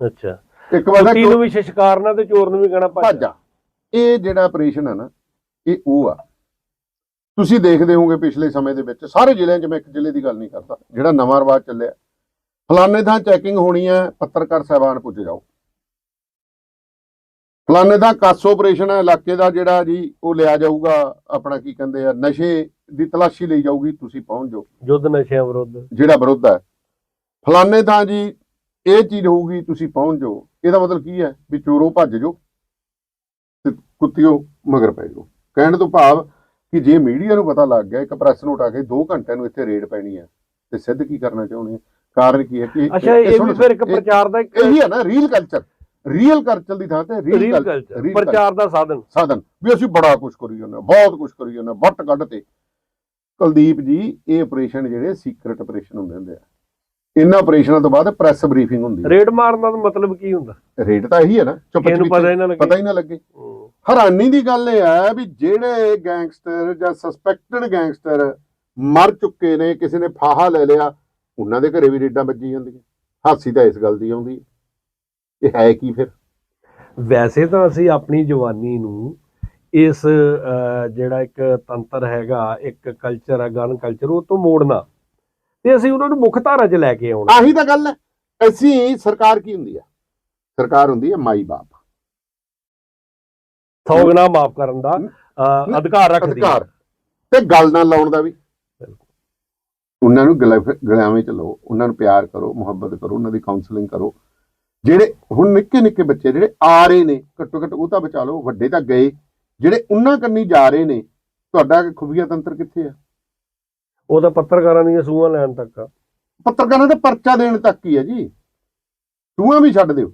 ਅੱਛਾ। ਇੱਕ ਵਾਰ ਕੁੱਤੀ ਨੂੰ ਵੀ ਸ਼ਿਸ਼ਕਾਰਨਾ ਤੇ ਚੋਰ ਨੂੰ ਵੀ ਕਹਿਣਾ ਭੱਜ ਭੱਜ ਜਾ। ਇਹ ਜਿਹੜਾ ਆਪਰੇਸ਼ਨ ਆ ਨਾ ਇਹ ਉਹ ਆ। ਤੁਸੀਂ ਦੇਖਦੇ ਹੋਵੋਗੇ ਪਿਛਲੇ ਸਮੇਂ ਦੇ ਵਿੱਚ ਸਾਰੇ ਜ਼ਿਲ੍ਹਿਆਂ 'ਚ ਮੈਂ ਇੱਕ ਜ਼ਿਲ੍ਹੇ ਦੀ ਗੱਲ ਨਹੀਂ ਕਰਦਾ ਜਿਹੜਾ ਨਵਾਂ ਰਿਵਾਜ ਚੱਲਿਆ। ਫਲਾਣੇ ਥਾਂ ਚੈਕਿੰਗ ਹੋਣੀ ਹੈ ਪੱਤਰਕਾਰ ਸਾਹਿਬਾਨ ਪੁੱਜ ਜਾਓ। ਫਲਾਣੇ ਦਾ ਕਾਸ ਆਪਰੇਸ਼ਨ ਹੈ ਇਲਾਕੇ ਦਾ ਜਿਹੜਾ ਜੀ ਉਹ ਲਿਆ ਜਾਊਗਾ ਆਪਣਾ ਕੀ ਕਹਿੰਦੇ ਆ ਨਸ਼ੇ ਦੀ ਤਲਾਸ਼ੀ ਲਈ ਜਾਊਗੀ ਤੁਸੀਂ ਪਹੁੰਚ ਜਾਓ। ਯੁੱਧ ਨਸ਼ਿਆਂ ਵਿਰੁੱਧ। ਜਿਹੜਾ ਵਿਰੋਧ ਹੈ। ਫਲਾਣੇ ਥਾਂ ਜੀ ਇਹ ਚੀਜ਼ ਹੋਊਗੀ ਤੁਸੀਂ ਪਹੁੰਚ ਜਾਓ। ਇਹਦਾ ਮਤਲਬ ਕੀ ਹੈ? ਵੀ ਚੋਰੋ ਭੱਜ ਜਾਓ ਤੇ ਕੁੱਤਿਓ ਮਗਰ ਪੈ ਜਾਓ। ਕਹਿਣ ਤੋਂ ਭਾਵ ਕਿ ਜੇ ਮੀਡੀਆ ਨੂੰ ਪਤਾ ਲੱਗ ਗਿਆ ਇੱਕ ਪ੍ਰੈਸ ਨੋਟ ਆ ਕੇ 2 ਘੰਟਿਆਂ ਨੂੰ ਇੱਥੇ ਰੇਡ ਪੈਣੀ ਹੈ ਤੇ ਸਿੱਧ ਕੀ ਕਰਨਾ ਚਾਹੁੰਦੇ ਆ ਕਾਰਨ ਕੀ ਹੈ ਕਿ ਅੱਛਾ ਇਹ ਵੀ ਫਿਰ ਇੱਕ ਪ੍ਰਚਾਰ ਦਾ ਇੱਕ ਇਹੀ ਹੈ ਨਾ ਰੀਲ ਕਲਚਰ ਰੀਅਲ ਕਲਚਰ ਦੀ ਥਾਂ ਤੇ ਰੀਲ ਕਲਚਰ ਪ੍ਰਚਾਰ ਦਾ ਸਾਧਨ। ਸਾਧਨ। ਵੀ ਅਸੀਂ ਬੜਾ ਕੁਝ ਕਰੀ ਜਾਂਦੇ ਬਹੁਤ ਕੁਝ ਕਰੀ ਜਾਂਦੇ ਵੱਟ ਕੱਢ ਤੇ। ਕੁਲਦੀਪ ਜੀ ਇਹ ਆਪਰੇਸ਼ਨ ਜਿਹੜੇ ਸੀਕ੍ਰੀਟ ਆਪਰੇਸ਼ਨ ਹੁੰਦੇ ਹੁੰਦੇ ਆ। ਇਹਨਾਂ ਆਪਰੇਸ਼ਨਾਂ ਤੋਂ ਬਾਅਦ ਪ੍ਰੈਸ ਬਰੀਫਿੰਗ ਹੁੰਦੀ ਹੈ। ਰੇਡ ਮਾਰਨ ਦਾ ਮਤਲਬ ਕੀ ਹੁੰਦਾ? ਰੇਟ ਤਾਂ ਇਹੀ ਹੈ ਨਾ ਚੁੱਪ ਚੁਪੀਤੇ, ਪਤਾ ਹੀ ਨਾ ਲੱਗੇ। ਹੈਰਾਨੀ ਦੀ ਗੱਲ ਇਹ ਹੈ ਵੀ ਜਿਹੜੇ ਗੈਂਗਸਟਰ ਜਾਂ ਸਸਪੈਕਟਡ ਗੈਂਗਸਟਰ ਮਰ ਚੁੱਕੇ ਨੇ ਕਿਸੇ ਨੇ ਫਾਹਾ ਲੈ ਲਿਆ ਉਹਨਾਂ ਦੇ ਘਰੇ ਵੀ ਰੇਡਾਂ ਵੱਜੀ ਜਾਂਦੀਆਂ ਹਾਸੀ ਤਾਂ ਇਸ ਗੱਲ ਦੀ ਆਉਂਦੀ ਹੈ। ਇਹ ਹੈ ਕੀ ਫਿਰ? ਵੈਸੇ ਤਾਂ ਅਸੀਂ ਆਪਣੀ ਜਵਾਨੀ ਨੂੰ ਇਸ ਜਿਹੜਾ ਇੱਕ ਤੰਤਰ ਹੈਗਾ ਇੱਕ ਕਲਚਰ ਹੈ ਗਨ ਕਲਚਰ ਉਹ ਤੋਂ ਮੋੜਨਾ। ਤੇ ਅਸੀਂ ਉਹਨਾਂ ਨੂੰ ਮੁੱਖ ਧਾਰਾ 'ਚ ਲੈ ਕੇ ਆਉਣਾ। ਆਹੀ ਤਾਂ ਗੱਲ ਹੈ। ਅਸੀਂ ਸਰਕਾਰ ਕੀ ਹੁੰਦੀ ਹੈ? ਸਰਕਾਰ ਹੁੰਦੀ ਹੈ ਮਾਈ ਬਾਪ। ਸੌ ਗੁਣਾ ਮਾਫ ਕਰਨ ਦਾ ਅਧਿਕਾਰ ਰੱਖਦੀ ਹੈ। ਅਧਿਕਾਰ ਤੇ ਗੱਲ ਨਾਲ ਲਾਉਣ ਦਾ ਵੀ। ਉਹਨਾਂ ਨੂੰ ਗਲੇ- ਗਲਿਆਵੇਂ ਚ ਲਓ ਉਹਨਾਂ ਨੂੰ ਪਿਆਰ ਕਰੋ ਮੁਹੱਬਤ ਕਰੋ ਉਹਨਾਂ ਦੀ ਕਾਉਂਸਲਿੰਗ ਕਰੋ। ਜਿਹੜੇ ਹੁਣ ਨਿੱਕੇ ਨਿੱਕੇ ਬੱਚੇ ਜਿਹੜੇ ਆ ਰਹੇ ਨੇ ਘੱਟੋ ਘੱਟ ਉਹ ਤਾਂ ਬਚਾ ਲਓ ਵੱਡੇ ਤਾਂ ਗਏ। ਜਿਹੜੇ ਉਹਨਾਂ ਕੰਨੀ ਜਾ ਰਹੇ ਨੇ ਤੁਹਾਡਾ ਖੁਫੀਆ ਤੰਤਰ ਕਿੱਥੇ ਆ? ਉਹ ਤਾਂ ਪੱਤਰਕਾਰਾਂ ਦੀਆਂ ਸੂਹਾਂ ਲੈਣ ਤੱਕ ਆ। ਪੱਤਰਕਾਰਾਂ ਦਾ ਪਰਚਾ ਦੇਣ ਤੱਕ ਹੀ ਹੈ ਜੀ। ਤੂੰ ਵੀ ਛੱਡ ਦਿਓ।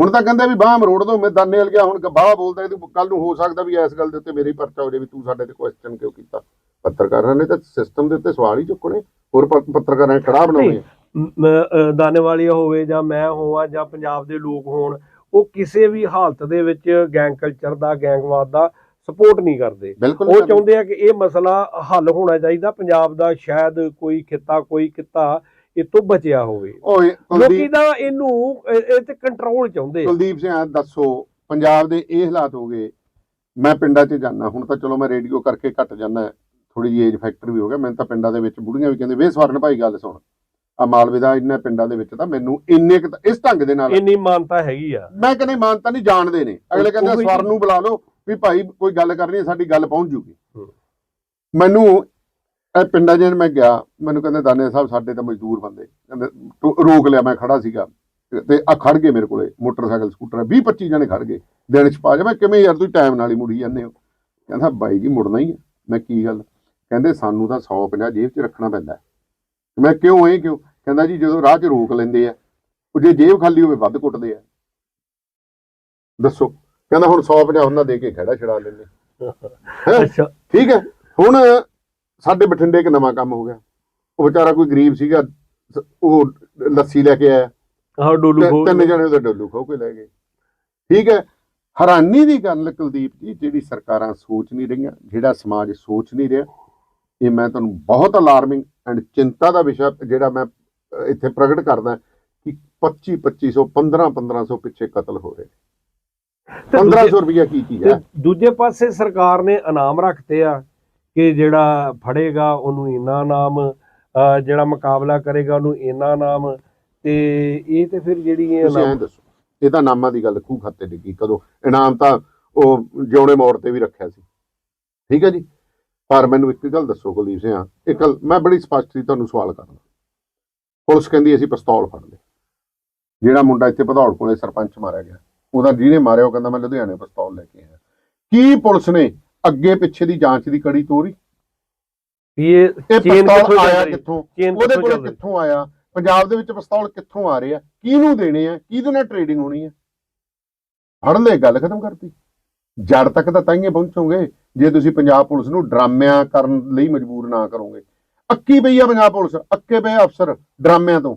ਹੁਣ ਤਾਂ ਕਹਿੰਦੇ ਵੀ ਬਾਹ ਮਰੋੜ ਦੋ ਮੈਂ ਦਾਨੇ ਵਾਲ ਗਿਆ ਹੁਣ ਬਾਹ ਬੋਲਦਾ ਇਹ ਕੱਲ ਨੂੰ ਹੋ ਸਕਦਾ ਵੀ ਇਸ ਗੱਲ ਦੇ ਉੱਤੇ ਮੇਰੀ ਪਰਚਾ ਹੋ ਜਾਵੇ ਵੀ ਤੂੰ ਸਾਡੇ ਤੇ ਕੁਐਸਚਨ ਕਿਉਂ ਕੀਤਾ? ਪੱਤਰਕਾਰਾਂ ਨੇ ਤਾਂ ਸਿਸਟਮ ਦੇ ਉੱਤੇ ਸਵਾਲ ਹੀ ਚੁੱਕਣੇ ਹੋਰ ਪੱਤਰਕਾਰਾਂ ਨੇ ਖੜਾ ਬਣਾਉਣੇ ਅਹ, ਦਾਨੇਵਾਲੀਆ ਹੋਵੇ ਜਾਂ ਮੈਂ ਹੋਵਾਂ ਜਾਂ ਪੰਜਾਬ ਦੇ ਲੋਕ ਹੋਣ ਉਹ ਕਿਸੇ ਵੀ ਹਾਲਤ ਦੇ ਵਿੱਚ ਗੈਂਗ ਕਲਚਰ ਦਾ ਗੈਂਗਵਾਦ ਦਾ ਸਪੋਰਟ ਨਹੀਂ ਕਰਦੇ। ਉਹ ਚਾਹੁੰਦੇ ਆ ਕਿ ਇਹ ਮਸਲਾ ਹੱਲ ਹੋਣਾ ਚਾਹੀਦਾ ਪੰਜਾਬ ਦਾ ਸ਼ਾਇਦ ਕੋਈ ਖਿੱਤਾ ਕੋਈ ਕਿੱਤਾ ਇਹ ਤੋਂ ਬਚਿਆ ਹੋਵੇ। ਓਏ ਲੋਕੀ ਤਾਂ ਇਹਨੂੰ ਇਹ ਤੇ ਕੰਟਰੋਲ ਚਾਹੁੰਦੇ ਕੁਲਦੀਪ ਸਿੰਘ ਦੱਸੋ ਪੰਜਾਬ ਦੇ ਇਹ ਹਾਲਾਤ ਹੋ ਗਏ। ਮੈਂ ਪਿੰਡਾਂ 'ਚ ਜਾਣਾ ਹੁਣ ਤਾਂ ਚਲੋ ਮੈਂ ਰੇਡੀਓ ਕਰਕੇ ਘੱਟ ਜਾਣਾ ਥੋੜੀ ਜਿਹੀ ਏਜ ਫੈਕਟਰ ਵੀ ਹੋ ਗਿਆ ਮੈਨੂੰ ਤਾਂ ਪਿੰਡਾਂ ਦੇ ਵਿੱਚ ਬੁੜੀਆਂ ਵੀ ਕਹਿੰਦੇ ਵੇ ਸਵਰਨ ਭਾਈ ਗੱਲ ਸੁਣ। ਆ ਮਾਲਵੇ ਦਾ ਇੰਨਾ ਪਿੰਡਾਂ ਦੇ ਵਿੱਚ ਤਾਂ ਮੈਨੂੰ ਇੰਨੇ ਇਸ ਢੰਗ ਦੇ ਨਾਲ ਇੰਨੀ ਮਾਨਤਾ ਹੈਗੀ ਆ। ਮੈਂ ਕਹਿੰਦੇ ਮਾਨਤਾ ਨਹੀਂ ਜਾਣਦੇ ਨੇ। ਅਗਲੇ ਕਹਿੰਦੇ ਸਵਰਨ ਨੂੰ ਬੁਲਾ ਲਓ ਵੀ ਭਾਈ ਕੋਈ ਗੱਲ ਕਰਨੀ ਹੈ ਸਾਡੀ ਗੱਲ ਪਹੁੰਚ ਜੂਗੀ। ਮੈਨੂੰ ਇਹ ਪਿੰਡਾਂ 'ਚ ਮੈਂ ਗਿਆ ਮੈਨੂੰ ਕਹਿੰਦੇ ਦਾਨੇ ਸਾਹਿਬ ਸਾਡੇ ਤਾਂ ਮਜ਼ਦੂਰ ਬੰਦੇ। ਕਹਿੰਦੇ ਤੂੰ ਰੋਕ ਲਿਆ ਮੈਂ ਖੜਾ ਸੀਗਾ। ਤੇ ਆ ਖੜ ਗਏ ਮੇਰੇ ਕੋਲੇ ਮੋਟਰਸਾਈਕਲ ਸਕੂਟਰ 20 25 ਜਣੇ ਖੜ ਗਏ। ਦਿਨ ਚ ਪਾ ਜਾ ਮੈਂ ਕਿਵੇਂ ਯਾਰ ਤੁਸੀਂ ਟਾਈਮ ਨਾਲ ਹੀ ਮੁੜੀ ਜਾਂਦੇ ਹੋ? ਕਹਿੰਦਾ ਬਾਈ ਜੀ ਮੁੜਨਾ ਹੀ ਹੈ ਮੈਂ ਕੀ ਗੱਲ? ਕਹਿੰਦੇ ਸਾਨੂੰ ਤਾਂ 150 ਜੇਬ 'ਚ ਰੱਖਣਾ ਪੈਂਦਾ। ਮੈਂ ਕਿਉਂ ਇਹ ਕਿਉਂ? ਕਹਿੰਦਾ ਜੀ ਜਦੋਂ ਰਾਹ 'ਚ ਰੋਕ ਲੈਂਦੇ ਆ ਉਹ ਜੇ ਜੇਬ ਖਾਲੀ ਹੋਵੇ ਵੱਧ ਕੁੱਟਦੇ ਆ। ਦੱਸੋ। ਕਹਿੰਦਾ ਹੁਣ 150 ਉਹਨਾਂ ਦੇ ਕੇ ਖੜਾ ਛੜਾ ਲੈਂਦੇ? ਅੱਛਾ। ਠੀਕ ਹੈ। ਹੁਣ ਸਾਡੇ ਬਠਿੰਡੇ ਇੱਕ ਨਵਾਂ ਕੰਮ ਹੋ ਗਿਆ। ਉਹ ਵਿਚਾਰਾ ਕੋਈ ਗਰੀਬ ਸੀਗਾ ਉਹ ਲੱਸੀ ਲੈ ਕੇ ਆਇਆ। ਆਹ ਡੋਲੂ ਖੋਲ ਤਿੰਨ ਜਣੇ ਉਹਦਾ ਡੋਲੂ ਖੋ ਕੇ ਲੈ ਗਏ। ਠੀਕ ਹੈ ਹੈਰਾਨੀ ਦੀ ਗੱਲ ਕੁਲਦੀਪ ਜੀ ਜਿਹੜੀ ਸਰਕਾਰਾਂ ਸੋਚ ਨਹੀਂ ਰਹੀਆਂ ਜਿਹੜਾ ਸਮਾਜ ਸੋਚ ਨਹੀਂ ਰਿਹਾ ਇਹ ਮੈਂ ਤੁਹਾਨੂੰ ਬਹੁਤ ਅਲਾਰਮਿੰਗ ਐਂਡ ਚਿੰਤਾ ਦਾ ਵਿਸ਼ਾ ਜਿਹੜਾ ਮੈਂ ਇੱਥੇ ਪ੍ਰਗਟ ਕਰਦਾ ਕਿ 25 2500 15 1500 ਪਿੱਛੇ ਕਤਲ ਹੋ ਰਹੇ ਤੇ ਦੂਜੇ- 1500 ਰੁਪਇਆ ਕੀ ਚੀਜ਼ ਹੈ? ਦੂਜੇ ਪਾਸੇ ਸਰਕਾਰ ਨੇ ਇਨਾਮ ਰੱਖਤੇ ਆ ਕਿ ਜਿਹੜਾ ਫੜੇਗਾ ਉਹਨੂੰ ਇੰਨਾ ਨਾਮ ਜਿਹੜਾ ਮੁਕਾਬਲਾ ਕਰੇਗਾ ਉਹਨੂੰ ਇੰਨਾ ਨਾਮ ਤੇ ਇਹ ਤੇ ਫਿਰ ਜਿਹੜੀ ਇਹ ਤੁਸੀਂ ਐਂ ਇਨਾਮ ਦੱਸੋ ਇਹ ਤਾਂ ਨਾਮਾਂ ਦੀ ਗੱਲ ਖੂਹ ਖਾਤੇ ਡਿੱਗੀ। ਕਦੋਂ ਇਨਾਮ ਤਾਂ ਉਹ ਜਿਉਣੇ ਮੋੜ ਤੇ ਵੀ ਰੱਖਿਆ ਸੀ। ਠੀਕ ਹੈ ਜੀ? ਪਰ ਮੈਨੂੰ ਇੱਕ ਗੱਲ ਦੱਸੋ ਕੁਲਦੀਪ ਸਿੰਘ ਇੱਕ ਮੈਂ ਬੜੀ ਸਪਸ਼ਟ ਤੁਹਾਨੂੰ ਸਵਾਲ ਕਰਦਾ। ਪੁਲਿਸ ਕਹਿੰਦੀ ਅਸੀਂ ਪਿਸਤੌਲ ਫੜ ਲਏ। ਜਿਹੜਾ ਮੁੰਡਾ ਇੱਥੇ ਭਦੌੜ ਕੋਲੇ ਸਰਪੰਚ ਮਾਰਿਆ ਗਿਆ ਉਹਦਾ ਜਿਹਨੇ ਮਾਰਿਆ ਉਹ ਕਹਿੰਦਾ ਮੈਂ ਲੁਧਿਆਣੇ ਪਿਸਤੌਲ ਲੈ ਕੇ ਆਇਆ। ਕੀ ਪੁਲਿਸ ਨੇ ਅੱਗੇ ਪਿੱਛੇ ਦੀ ਜਾਂਚ ਦੀ ਕੜੀ ਤੋਰੀ। ਵੀ ਇਹ ਇਹ ਚੇਨ ਕਿੱਥੋਂ ਆਇਆ ਕਿੱਥੋਂ? ਉਹਦੇ ਕੋਲ ਕਿੱਥੋਂ ਆਇਆ? ਪੰਜਾਬ ਦੇ ਵਿੱਚ ਪਿਸਤੌਲ ਕਿੱਥੋਂ ਆ ਰਹੇ ਆ? ਕਿਹਨੂੰ ਦੇਣੇ ਆ? ਕਿਹਦੇ ਨਾਲ ਟ੍ਰੇਡਿੰਗ ਹੋਣੀ ਆ? ਫੜ ਲੈ ਗੱਲ ਖਤਮ ਕਰਤੀ। ਜੜ ਤੱਕ ਤਾਂ ਤਾਈਏ ਪਹੁੰਚੋਗੇ। ਜੇ ਤੁਸੀਂ ਪੰਜਾਬ ਪੁਲਿਸ ਨੂੰ ਡਰਾਮਿਆਂ ਕਰਨ ਲਈ ਮਜਬੂਰ ਨਾ ਕਰੋਗੇ। ਅੱਕੀ ਪਈ ਆ ਪੰਜਾਬ ਪੁਲਿਸ ਅੱਕੇ ਪਏ ਅਫਸਰ ਡਰਾਮਿਆਂ ਤੋਂ।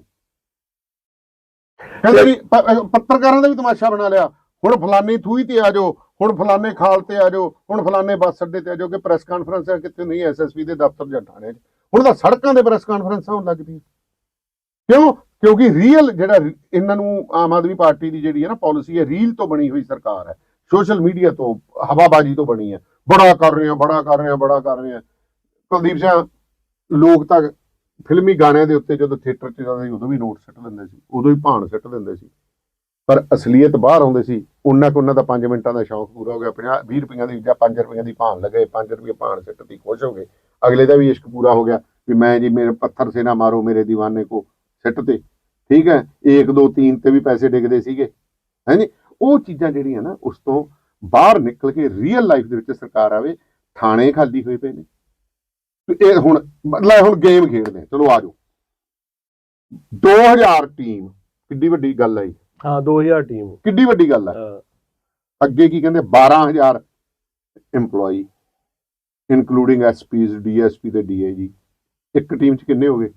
ਕਹਿੰਦੇ ਵੀ ਪੱਤਰਕਾਰਾਂ ਦਾ ਵੀ ਤਮਾਸ਼ਾ ਬਣਾ ਲਿਆ। ਹੁਣ ਫਲਾਨੀ ਥੂਈ ਤੇ ਆ ਜਾਓ। ਹੁਣ ਫਲਾਨੇ ਖਾਲ ਤੇ ਆ ਜਾਓ, ਹੁਣ ਫਲਾਣੇ ਬੱਸ ਅੱਡੇ ਤੇ ਆ ਜਾਓ ਕਿ ਪ੍ਰੈਸ ਕਾਨਫਰੰਸ ਹੈ ਕਿੱਥੇ ਨਹੀਂ ਐਸਐਸਪੀ ਦੇ ਦਫ਼ਤਰ ਜਾਂ ਥਾਣੇ 'ਚ। ਹੁਣ ਤਾਂ ਸੜਕਾਂ ਦੇ ਪ੍ਰੈਸ ਕਾਨਫਰੰਸਾਂ ਹੋਣ ਲੱਗ ਪਈਆਂ। ਕਿਉਂ? ਕਿਉਂਕਿ ਰੀਅਲ ਜਿਹੜਾ ਇਹਨਾਂ ਨੂੰ ਆਮ ਆਦਮੀ ਪਾਰਟੀ ਦੀ ਜਿਹੜੀ ਹੈ ਨਾ ਪਾਲਿਸੀ ਹੈ ਰੀਲ ਤੋਂ ਬਣੀ ਹੋਈ ਸਰਕਾਰ ਹੈ। ਸੋਸ਼ਲ ਮੀਡੀਆ ਤੋਂ, ਹਵਾਬਾਜ਼ੀ ਤੋਂ ਬਣੀ ਹੈ। ਬੜਾ ਕਰ ਰਹੇ ਆ ਬੜਾ ਕਰ ਰਹੇ ਆ ਬੜਾ ਕਰ ਰਹੇ ਆ ਕੁਲਦੀਪ ਸਿੰਘ, ਲੋਕ ਤਾਂ ਫਿਲਮੀ ਗਾਣਿਆਂ ਦੇ ਉੱਤੇ ਜਦੋਂ ਥੀਏਟਰ 'ਚ ਜਾਂਦੇ ਸੀ, ਉਦੋਂ ਵੀ ਨੋਟ ਸਿੱਟ ਦਿੰਦੇ ਸੀ, ਉਦੋਂ ਹੀ ਭਾਣ ਸਿੱਟ ਦਿੰਦੇ ਸੀ। ਪਰ ਅਸਲੀਅਤ ਬਾਹਰ ਆਉਂਦੇ ਸੀ, ਉਹਨਾਂ ਕੋ ਉਹਨਾਂ ਦਾ 5 ਮਿੰਟਾਂ ਦਾ ਸ਼ੌਂਕ ਪੂਰਾ ਹੋ ਗਿਆ 50 20 ਰੁਪਈਆਂ ਦੀ ਜਾਂ 5 ਰੁਪਈਆਂ ਦੀ ਭਾਣ ਲਗੇ 5 ਰੁਪਏ ਭਾਣ ਸਿੱਟਦੀ ਖੁਸ਼ ਹੋ ਗਏ। ਅਗਲੇ ਦਾ ਵੀ ਇਸ਼ਕ ਪੂਰਾ ਹੋ ਗਿਆ ਵੀ ਮੈਂ ਜੀ ਮੇਰੇ ਪੱਥਰ ਸੇ ਨਾ ਮਾਰੋ, ਮੇਰੇ دیਵਾਨੇ ਕੋ ਸਿੱਟ ਤੇ। ਠੀਕ ਹੈ 1 2 3 ਤੇ ਵੀ ਪੈਸੇ ਡਿੱਗਦੇ ਸੀਗੇ। ਹੈਂਜੀ ਉਹ ਚੀਜ਼ਾਂ ਜਿਹੜੀਆਂ ਨਾ, ਉਸ ਤੋਂ ਬਾਹਰ ਨਿਕਲ ਕੇ ਰੀਅਲ ਲਾਈਫ ਦੇ ਵਿੱਚ ਸਰਕਾਰ ਆਵੇ, ਥਾਣੇ ਖਾਲੀ ਹੋਏ ਪਏ ਨੇ। ਇਹ ਹੁਣ ਲੈ ਹੁਣ ਗੇਮ ਖੇਡਦੇ ਚਲੋ ਆ ਜਾਓ। 2000 ਟੀਮ ਕਿੱਡੀ ਵੱਡੀ ਗੱਲ ਹੈ ਹਾਂ 2000 ਟੀਮ ਕਿੱਡੀ ਵੱਡੀ ਗੱਲ ਹੈ। ਅੱਗੇ ਕੀ ਕਹਿੰਦੇ 12000 EMPLOYE ਇਨਕਲੂਡਿੰਗ ਐਸਪੀਜ਼ ਡੀਐਸਪੀ ਤੇ ਡੀਆਈਜੀ ਇੱਕ ਟੀਮ 'ਚ ਕਿੰਨੇ ਹੋ ਗਏ?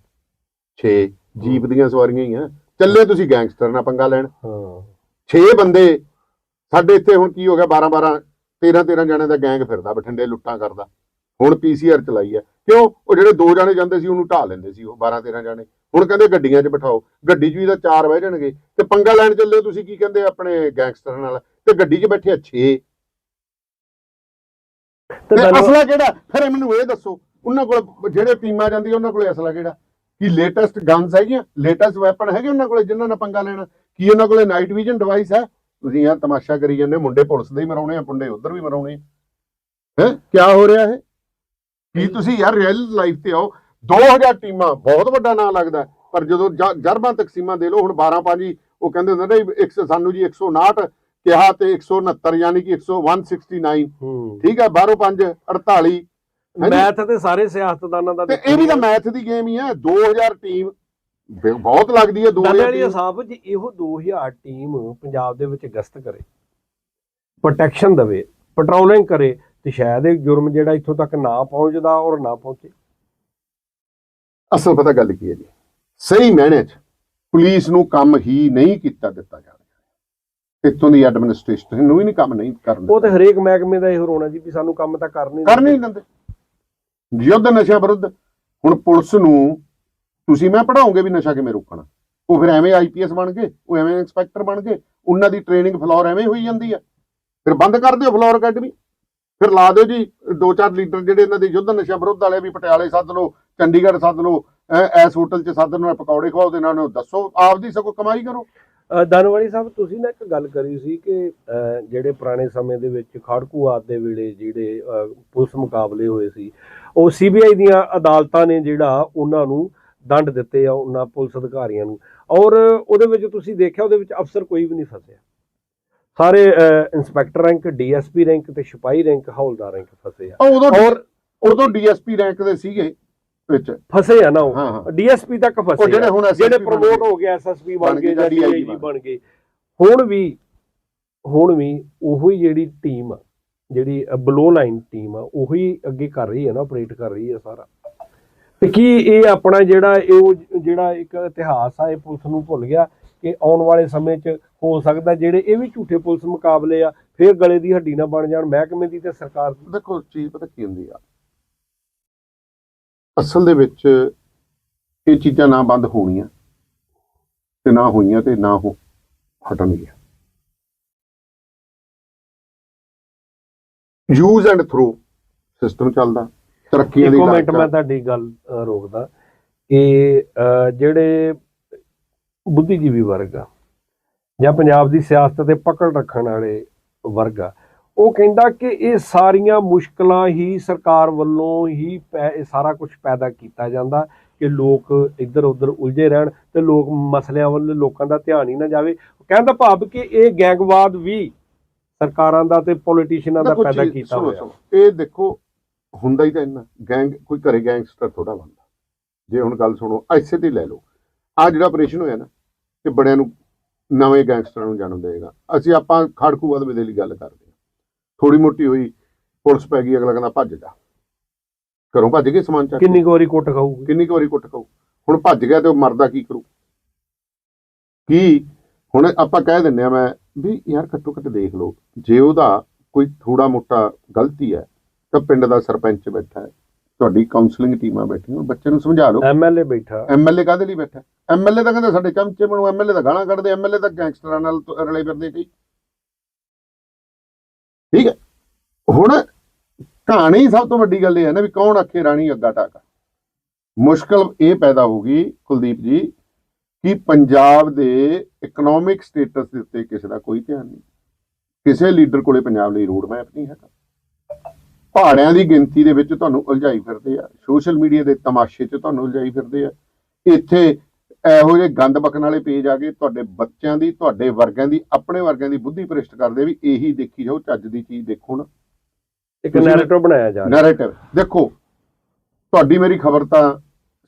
6 ਜੀਪ ਦੀਆਂ ਸਵਾਰੀਆਂ ਹੀ ਆ। ਚੱਲੇ ਤੁਸੀਂ ਗੈਂਗਸਟਰ ਨਾਲ ਪੰਗਾ ਲੈਣ। ਹਾਂ। 6 ਬੰਦੇ ਸਾਡੇ ਇੱਥੇ ਹੁਣ ਕੀ ਹੋ ਗਿਆ 12 12 13 13 ਜਣੇ ਦਾ ਗੈਂਗ ਫਿਰਦਾ ਬਠਿੰਡੇ ਲੁੱਟਾਂ ਕਰਦਾ। ਹੁਣ ਪੀਸੀਆਰ ਚਲਾਈ ਹੈ ਕਿਉਂ? ਉਹ ਜਿਹੜੇ ਦੋ ਜਣੇ ਜਾਂਦੇ ਸੀ ਉਹਨੂੰ ਢਾਹ ਲੈਂਦੇ ਸੀ ਉਹ 12 13 ਜਣੇ। ਹੁਣ ਕਹਿੰਦੇ ਗੱਡੀਆਂ 'ਚ ਬਿਠਾਓ। ਗੱਡੀ 'ਚ ਵੀ ਤਾਂ ਚਾਰ ਬਹਿ ਜਾਣਗੇ। ਤੇ ਪੰਗਾ ਲੈਣ ਚੱਲੇ ਤੁਸੀਂ ਕੀ ਕਹਿੰਦੇ ਆਪਣੇ ਗੈਂਗਸਟਰ ਨਾਲ? ਤੇ ਗੱਡੀ 'ਚ ਬੈਠੇ 6 ਤੇ ਅਸਲਾ ਕਿਹੜਾ? ਫਿਰ ਮੈਨੂੰ ਇਹ ਦੱਸੋ ਉਹਨਾਂ ਕੋਲ ਜਿਹੜੇ ਟੀਮਾਂ ਜਾਂਦੀਆਂ ਉਹਨਾਂ ਕੋਲ ਅਸਲਾ ਕਿਹੜਾ? ਕੀ ਲੇਟੈਸਟ ਗਨਸ ਹੈਗੀਆਂ? ਲੇਟੈਸਟ ਵੈਪਨ ਹੈਗੇ ਉਹਨਾਂ ਕੋਲ ਜਿਨ੍ਹਾਂ ਨਾਲ ਪੰਗਾ ਲੈਣਾ? ਕੀ ਉਹਨਾਂ ਕੋਲੇ ਨਾਈਟ ਵਿਜ਼ਨ ਡਿਵਾਈਸ ਹੈ? ਤੁਸੀਂ ਯਾਰ ਤਮਾਸ਼ਾ ਕਰੀ ਜਾਂਦੇ ਹੋ, ਮੁੰਡੇ ਪੁਲਿਸ ਦੇ ਹੀ ਮਰਾਉਣੇ ਆ ਮੁੰਡੇ ਉਧਰ ਵੀ ਮਰਾਉਣੇ ਆ। ਹੈ? ਕੀ ਹੋ ਰਿਹਾ ਹੈ ਕੀ ਤੁਸੀਂ ਯਾਰ ਰੀਅਲ ਲਾਈਫ ਤੇ ਆਓ। 2000 ਟੀਮਾਂ ਬਹੁਤ ਵੱਡਾ ਨਾਂ ਲੱਗਦਾ ਪਰ ਜਦੋਂ ਜਰਬਾਂ ਤਕਸੀਮਾਂ ਦੇ ਲਓ ਹੁਣ 12 ਪਾਜੀ ਉਹ ਕਹਿੰਦੇ ਹੁੰਦੇ ਨੇ ਵੀ ਇੱਕ- ਸਾਨੂੰ ਜੀ 159 ਕਿਹਾ ਤੇ 169 ਯਾਨੀ ਕਿ 100 169 ਹੂੰ ਠੀਕ ਹੈ ਬਾਹਰੋਂ 5 48 ਹਾਂਜੀ। ਮੈਥ ਤੇ ਸਾਰੇ ਸਿਆਸਤਦਾਨਾਂ ਦਾ ਤੇ ਇਹ ਵੀ ਤਾਂ ਮੈਥ ਦੀ ਗੇਮ ਹੀ ਹੈ। 2000 ਟੀਮ ਬਹੁਤ ਲੱਗਦੀ ਹੈ 2000 ਵਾਲੀ ਟੀਮ। ਸਾਹਿਬ ਜੀ ਇਹੋ 2000 ਟੀਮ ਪੰਜਾਬ ਦੇ ਵਿੱਚ ਗਸ਼ਤ ਕਰੇ ਪ੍ਰੋਟੈਕਸ਼ਨ ਦੇਵੇ ਪੈਟਰੋਲਿੰਗ ਕਰੇ ਤੇ ਸ਼ਾਇਦ ਇਹ ਜੁਰਮ ਜਿਹੜਾ ਇੱਥੋਂ ਤੱਕ ਨਾ ਪਹੁੰਚਦਾ ਔਰ ਨਾ ਪਹੁੰਚੇ। ਅਸਲ ਪਤਾ ਗੱਲ ਕੀ ਹੈ ਜੀ? ਸਹੀ ਮੈਨੇ ਚ ਪੁਲਿਸ ਨੂੰ ਕੰਮ ਹੀ ਨਹੀਂ ਕੀਤਾ ਦਿੱਤਾ ਜਾ ਰਿਹਾ। ਇੱਥੋਂ ਦੀ ਐਡਮਿਨਿਸਟ੍ਰੇਸ਼ਨ ਨੂੰ ਵੀ ਨਹੀਂ ਕੰਮ ਨਹੀਂ ਕਰਨ ਉਹ ਤੇ ਹਰੇਕ ਮਹਿਕਮੇ ਦਾ ਇਹ ਰੋਣਾ ਜੀ ਵੀ ਸਾਨੂੰ ਕੰਮ ਤਾਂ ਕਰ ਨਹੀਂ ਕਰ ਨਹੀਂ ਦਿੰਦੇ। ਯੁੱਧ ਨਸ਼ਾ ਵਿਰੁੱਧ। ਹੁਣ ਪੁਲਿਸ ਨੂੰ ਤੁਸੀਂ ਮੈਂ ਪੜਾਉਂਗੇ ਵੀ ਨਸ਼ਾ ਕਿਵੇਂ ਰੋਕਣਾ। ਉਹ ਫਿਰ ਐਵੇਂ ਆਈਪੀਐਸ ਬਣ ਗਏ ਉਹ ਐਵੇਂ ਇੰਸਪੈਕਟਰ ਬਣ ਗਏ ਉਹਨਾਂ ਦੀ ਟ੍ਰੇਨਿੰਗ ਫਲੋਰ ਐਵੇਂ ਹੋਈ ਜਾਂਦੀ ਆ। ਫਿਰ ਬੰਦ ਕਰ ਦਿਓ ਫਲੋਰ ਅਕੈਡਮੀ ਫਿਰ ਲਾ ਦਿਓ ਜੀ, ਦੋ ਚਾਰ ਲੀਡਰ ਜਿਹੜੇ ਇਹਨਾਂ ਦੇ ਯੁੱਧ ਨਸ਼ਾ ਵਿਰੁੱਧ ਵਾਲੇ ਵੀ ਪਟਿਆਲੇ ਸੱਦ ਲਓ, ਚੰਡੀਗੜ੍ਹ ਸੱਦ ਲਓ, ਐ- ਐਸ ਹੋਟਲ 'ਚ ਸੱਦ ਲਓ ਪਕੌੜੇ ਖਵਾਓ ਤੇ ਇਹਨਾਂ ਨੂੰ ਦੱਸੋ, ਆਪਦੀ ਸਗੋਂ ਕਮਾਈ ਕਰੋ। ਦਾਨਵਾਲੀ ਸਾਹਿਬ, ਤੁਸੀਂ ਨਾ ਇੱਕ ਗੱਲ ਕਰੀ ਸੀ ਕਿ ਜਿਹੜੇ ਪੁਰਾਣੇ ਸਮੇਂ ਦੇ ਵਿੱਚ ਖੜਕੂ ਆਦ ਦੇ ਵੇਲੇ ਜਿਹੜੇ ਪੁਲਿਸ ਮੁਕਾਬਲੇ ਹੋਏ ਸੀ, ਉਹ ਸੀਬੀਆਈ ਦੀਆਂ ਅਦਾਲਤਾਂ ਨੇ ਜਿਹੜਾ ਉਹਨਾਂ ਨੂੰ ਦੰਡ ਦਿੱਤੇ ਆ, ਉਹਨਾਂ ਪੁਲਿਸ ਅਧਿਕਾਰੀਆਂ ਨੂੰ। ਔਰ ਉਹਦੇ ਵਿੱਚ ਤੁਸੀਂ ਦੇਖਿਆ, ਉਹਦੇ ਵਿੱਚ ਅਫਸਰ ਕੋਈ ਵੀ ਨਹੀਂ ਫਸਿਆ। ਸਾਰੇ ਇੰਸਪੈਕਟਰ ਰੈਂਕ ਡੀਐਸਪੀ ਰੈਂਕ ਤੇ ਸਿਪਾਹੀ ਰੈਂਕ ਹੌਲਦਾਰ ਰੈਂਕ ਫਸੇ ਆ। ਉਦੋਂ ਔਰ ਉਦੋਂ ਡੀਐਸਪੀ ਰੈਂਕ ਦੇ ਸੀਗੇ ਵਿੱਚ। ਫਸੇ ਆ ਨਾ ਉਹ। ਹਾਂ ਹਾਂ। ਡੀਐਸਪੀ ਤੱਕ ਫਸੇ ਉਹ ਜਿਹੜੇ। ਹੁਣ ਜਿਹੜੇ ਪ੍ਰਮੋਟ। ਹੋ ਗਏ ਐਸਐਸਪੀ ਬਣ ਗਏ ਜਾਂ ਡੀਆਈਜੀ ਬਣ ਗਏ। ਹੁਣ ਵੀ ਹੁਣ ਵੀ ਉਹੀ ਜਿਹੜੀ ਟੀਮ ਆ ਜਿਹੜੀ ਬਲੋ ਲਾਈਨ ਟੀਮ ਆ ਉਹੀ ਅੱਗੇ ਕਰ ਰਹੀ ਹੈ ਨਾ ਆਪਰੇਟ ਕਰ ਰਹੀ ਹੈ ਸਾਰਾ। ਤੇ ਕੀ ਇਹ ਆਪਣਾ ਜਿਹੜਾ ਇਹ ਜਿਹੜਾ ਇੱਕ ਇਤਿਹਾਸ ਆ ਇਹ ਪੁਲਿਸ ਨੂੰ ਭੁੱਲ ਗਿਆ। ਕਿ ਆਉਣ ਵਾਲੇ ਸਮੇਂ 'ਚ ਹੋ ਸਕਦਾ ਜਿਹੜੇ ਇਹ ਵੀ ਝੂਠੇ ਪੁਲਿਸ ਮੁਕਾਬਲੇ ਆ ਫਿਰ ਗਲੇ ਦੀ ਹੱਡੀ ਨਾ ਬਣ ਜਾਣ ਮਹਿਕਮੇ ਦੀ ਤੇ ਸਰਕਾਰ ਦੀ। ਦੇਖੋ ਚੀਜ਼ ਪਤਾ ਕੀ ਹੁੰਦੀ ਆ? ਅਸਲ ਦੇ ਵਿੱਚ ਇਹ ਚੀਜ਼ਾਂ ਨਾ ਬੰਦ ਹੋਣੀਆਂ ਤੇ ਨਾ ਹੋਈਆਂ ਤੇ ਨਾ ਹੋ ਹਟਣਗੀਆਂ। ਯੂਜ਼ ਐਂਡ ਥਰੋ ਸਿਸਟਮ ਚੱਲਦਾ ਤਰੱਕੀਆਂ ਦੀ ਇੱਕੋ ਮਿੰਟ ਮੈਂ। ਤੁਹਾਡੀ ਗੱਲ ਰੋਕਦਾ। ਕਿ ਜਿਹੜੇ ਬੁੱਧੀਜੀਵੀ ਵਰਗ ਆ ਜਾਂ ਪੰਜਾਬ ਦੀ ਸਿਆਸਤ ਤੇ ਪਕੜ ਰੱਖਣ ਵਾਲੇ ਵਰਗ ਆ। ਉਹ ਕਹਿੰਦਾ ਕਿ ਇਹ ਸਾਰੀਆਂ ਮੁਸ਼ਕਲਾਂ ਹੀ ਸਰਕਾਰ ਵੱਲੋਂ ਹੀ ਇਹ ਸਾਰਾ ਕੁਝ ਪੈਦਾ ਕੀਤਾ ਜਾਂਦਾ ਕਿ ਲੋਕ ਇੱਧਰ ਉੱਧਰ ਉਲਝੇ ਰਹਿਣ ਤੇ ਲੋਕ ਮਸਲਿਆਂ ਵੱਲ ਲੋਕਾਂ ਦਾ ਧਿਆਨ ਹੀ ਨਾ ਜਾਵੇ। ਕਹਿੰਦਾ ਭਾਵ ਕਿ ਇਹ ਗੈਂਗਵਾਦ ਵੀ ਸਰਕਾਰਾਂ ਦਾ ਤੇ ਪੋਲੀਟੀਸ਼ੀਅਨਾਂ ਦਾ ਪੈਦਾ ਕੀਤਾ ਹੋਇਆ। ਇਹ ਦੇਖੋ ਹੁੰਦਾ ਹੀ ਤਾਂ ਇੰਨਾ ਗੈਂਗ ਕੋਈ ਘਰੇ ਗੈਂਗਸਟਰ ਥੋੜਾ ਬੰਦਾ ਜੇ ਹੁਣ ਗੱਲ ਸੁਣੋ ਐਸੇ ਤੇ ਲੈ ਲਓ। ਆ ਜਿਹੜਾ ਆਪਰੇਸ਼ਨ ਹੋਇਆ ਨਾ ਇਹ ਬੜਿਆਂ ਨੂੰ ਨਵੇਂ ਗੈਂਗਸਟਰਾਂ ਨੂੰ ਜਨਮ ਦੇਗਾ ਅਸੀਂ ਆਪਾਂ ਖੜਕੂਵਾਦ ਦੇ ਲਈ ਗੱਲ ਕਰਦੇ ਹਾਂ। ਥੋੜੀ ਮੋਟੀ ਹੋਈ ਪੁਲਿਸ ਪੈ ਗਈ ਅਗਲਾ ਕਹਿੰਦਾ ਭੱਜ ਜਾ। ਘਰੋਂ ਭੱਜ ਗਏ ਸਮਾਨ ਚੱਕ। ਕਿੰਨੀ ਕੁ ਵਾਰੀ ਕੁੱਟ ਖਾਊਗੀ? ਕਿੰਨੀ ਕੁ ਵਾਰੀ ਕੁੱਟ ਖਾਊ। ਹੁਣ ਭੱਜ ਗਿਆ ਤੇ ਉਹ ਮਰਦਾ ਕੀ ਕਰੂ? ਕੀ? ਹੁਣ ਆਪਾਂ ਕਹਿ ਦਿੰਨੇ ਆ ਮੈਂ ਵੀ ਯਾਰ ਘੱਟੋ ਘੱਟ ਦੇਖ ਲਓ। ਜੇ ਉਹਦਾ ਕੋਈ ਥੋੜਾ ਮੋਟਾ ਗਲਤੀ ਹੈ ਤਾਂ ਪਿੰਡ ਦਾ ਸਰਪੰਚ ਬੈਠਾ ਹੈ। ਤੁਹਾਡੀ ਕਾਉਂਸਲਿੰਗ ਟੀਮਾਂ ਬੈਠੀਆਂ ਬੱਚੇ ਨੂੰ ਸਮਝਾ ਲਓ ਐਮਐਲਏ ਬੈਠਾ। ਐਮਐਲਏ ਕਾਹਦੇ ਲਈ ਬੈਠਾ? ਐਮਐਲਏ ਤਾਂ ਕਹਿੰਦੇ ਸਾਡੇ ਚਮਚੇ ਬਣੋ ਐਮਐਲਏ ਤਾਂ ਗਾਲਾਂ ਕੱਢਦੇ ਐਮਐਲਏ ਤਾਂ ਗੈਂਗਸਟਰਾਂ ਨਾਲ ਰਲੇ ਫਿਰਦੇ ਕਈ। ਠੀਕ ਹੈ? ਹੁਣ ਕਹਾਣੀ ਸਭ ਤੋਂ ਵੱਡੀ ਗੱਲ ਇਹ ਹੈ ਨਾ ਵੀ ਕੌਣ ਆਖੇ ਰਾਣੀ ਅੱਗਾ ਟਾਕਾ? ਮੁਸ਼ਕਲ ਇਹ ਪੈਦਾ ਹੋਊਗੀ ਕੁਲਦੀਪ ਜੀ ਕਿ ਪੰਜਾਬ ਦੇ ਇਕਨੋਮਿਕ ਸਟੇਟਸ ਦੇ ਉੱਤੇ ਕਿਸੇ ਦਾ ਕੋਈ ਧਿਆਨ ਨਹੀਂ। ਕਿਸੇ ਲੀਡਰ ਕੋਲੇ ਪੰਜਾਬ ਲਈ ਰੋਡ ਮੈਪ ਨਹੀਂ ਹੈਗਾ। ਪਹਾੜਿਆਂ ਦੀ ਗਿਣਤੀ ਦੇ ਵਿੱਚ ਤੁਹਾਨੂੰ ਉਲਝਾਈ ਫਿਰਦੇ ਆ। ਸੋਸ਼ਲ ਮੀਡੀਆ ਦੇ ਤਮਾਸ਼ੇ 'ਚ ਤੁਹਾਨੂੰ ਉਲਝਾਈ ਫਿਰਦੇ ਆ। ਇੱਥੇ ਇਹੋ ਜਿਹੇ ਗੰਦ ਬਕਣ ਵਾਲੇ ਪੇਜ ਆ ਕੇ ਤੁਹਾਡੇ ਬੱਚਿਆਂ ਦੀ ਤੁਹਾਡੇ ਵਰਗਿਆਂ ਦੀ ਆਪਣੇ ਵਰਗਿਆਂ ਦੀ ਬੁੱਧੀ ਭ੍ਰਿਸ਼ਟ ਕਰਦੇ ਵੀ ਇਹੀ ਦੇਖੀ ਜਾਓ ਚੱਜ ਦੀ ਚੀਜ਼ ਦੇਖੋ ਨਾ। ਇੱਕ ਨੈਰੇਟਿਵ ਬਣਾਇਆ ਜਾ ਰਿਹਾ। ਨੈਰੇਟਿਵ ਦੇਖੋ ਤੁਹਾਡੀ ਮੇਰੀ ਖਬਰ ਤਾਂ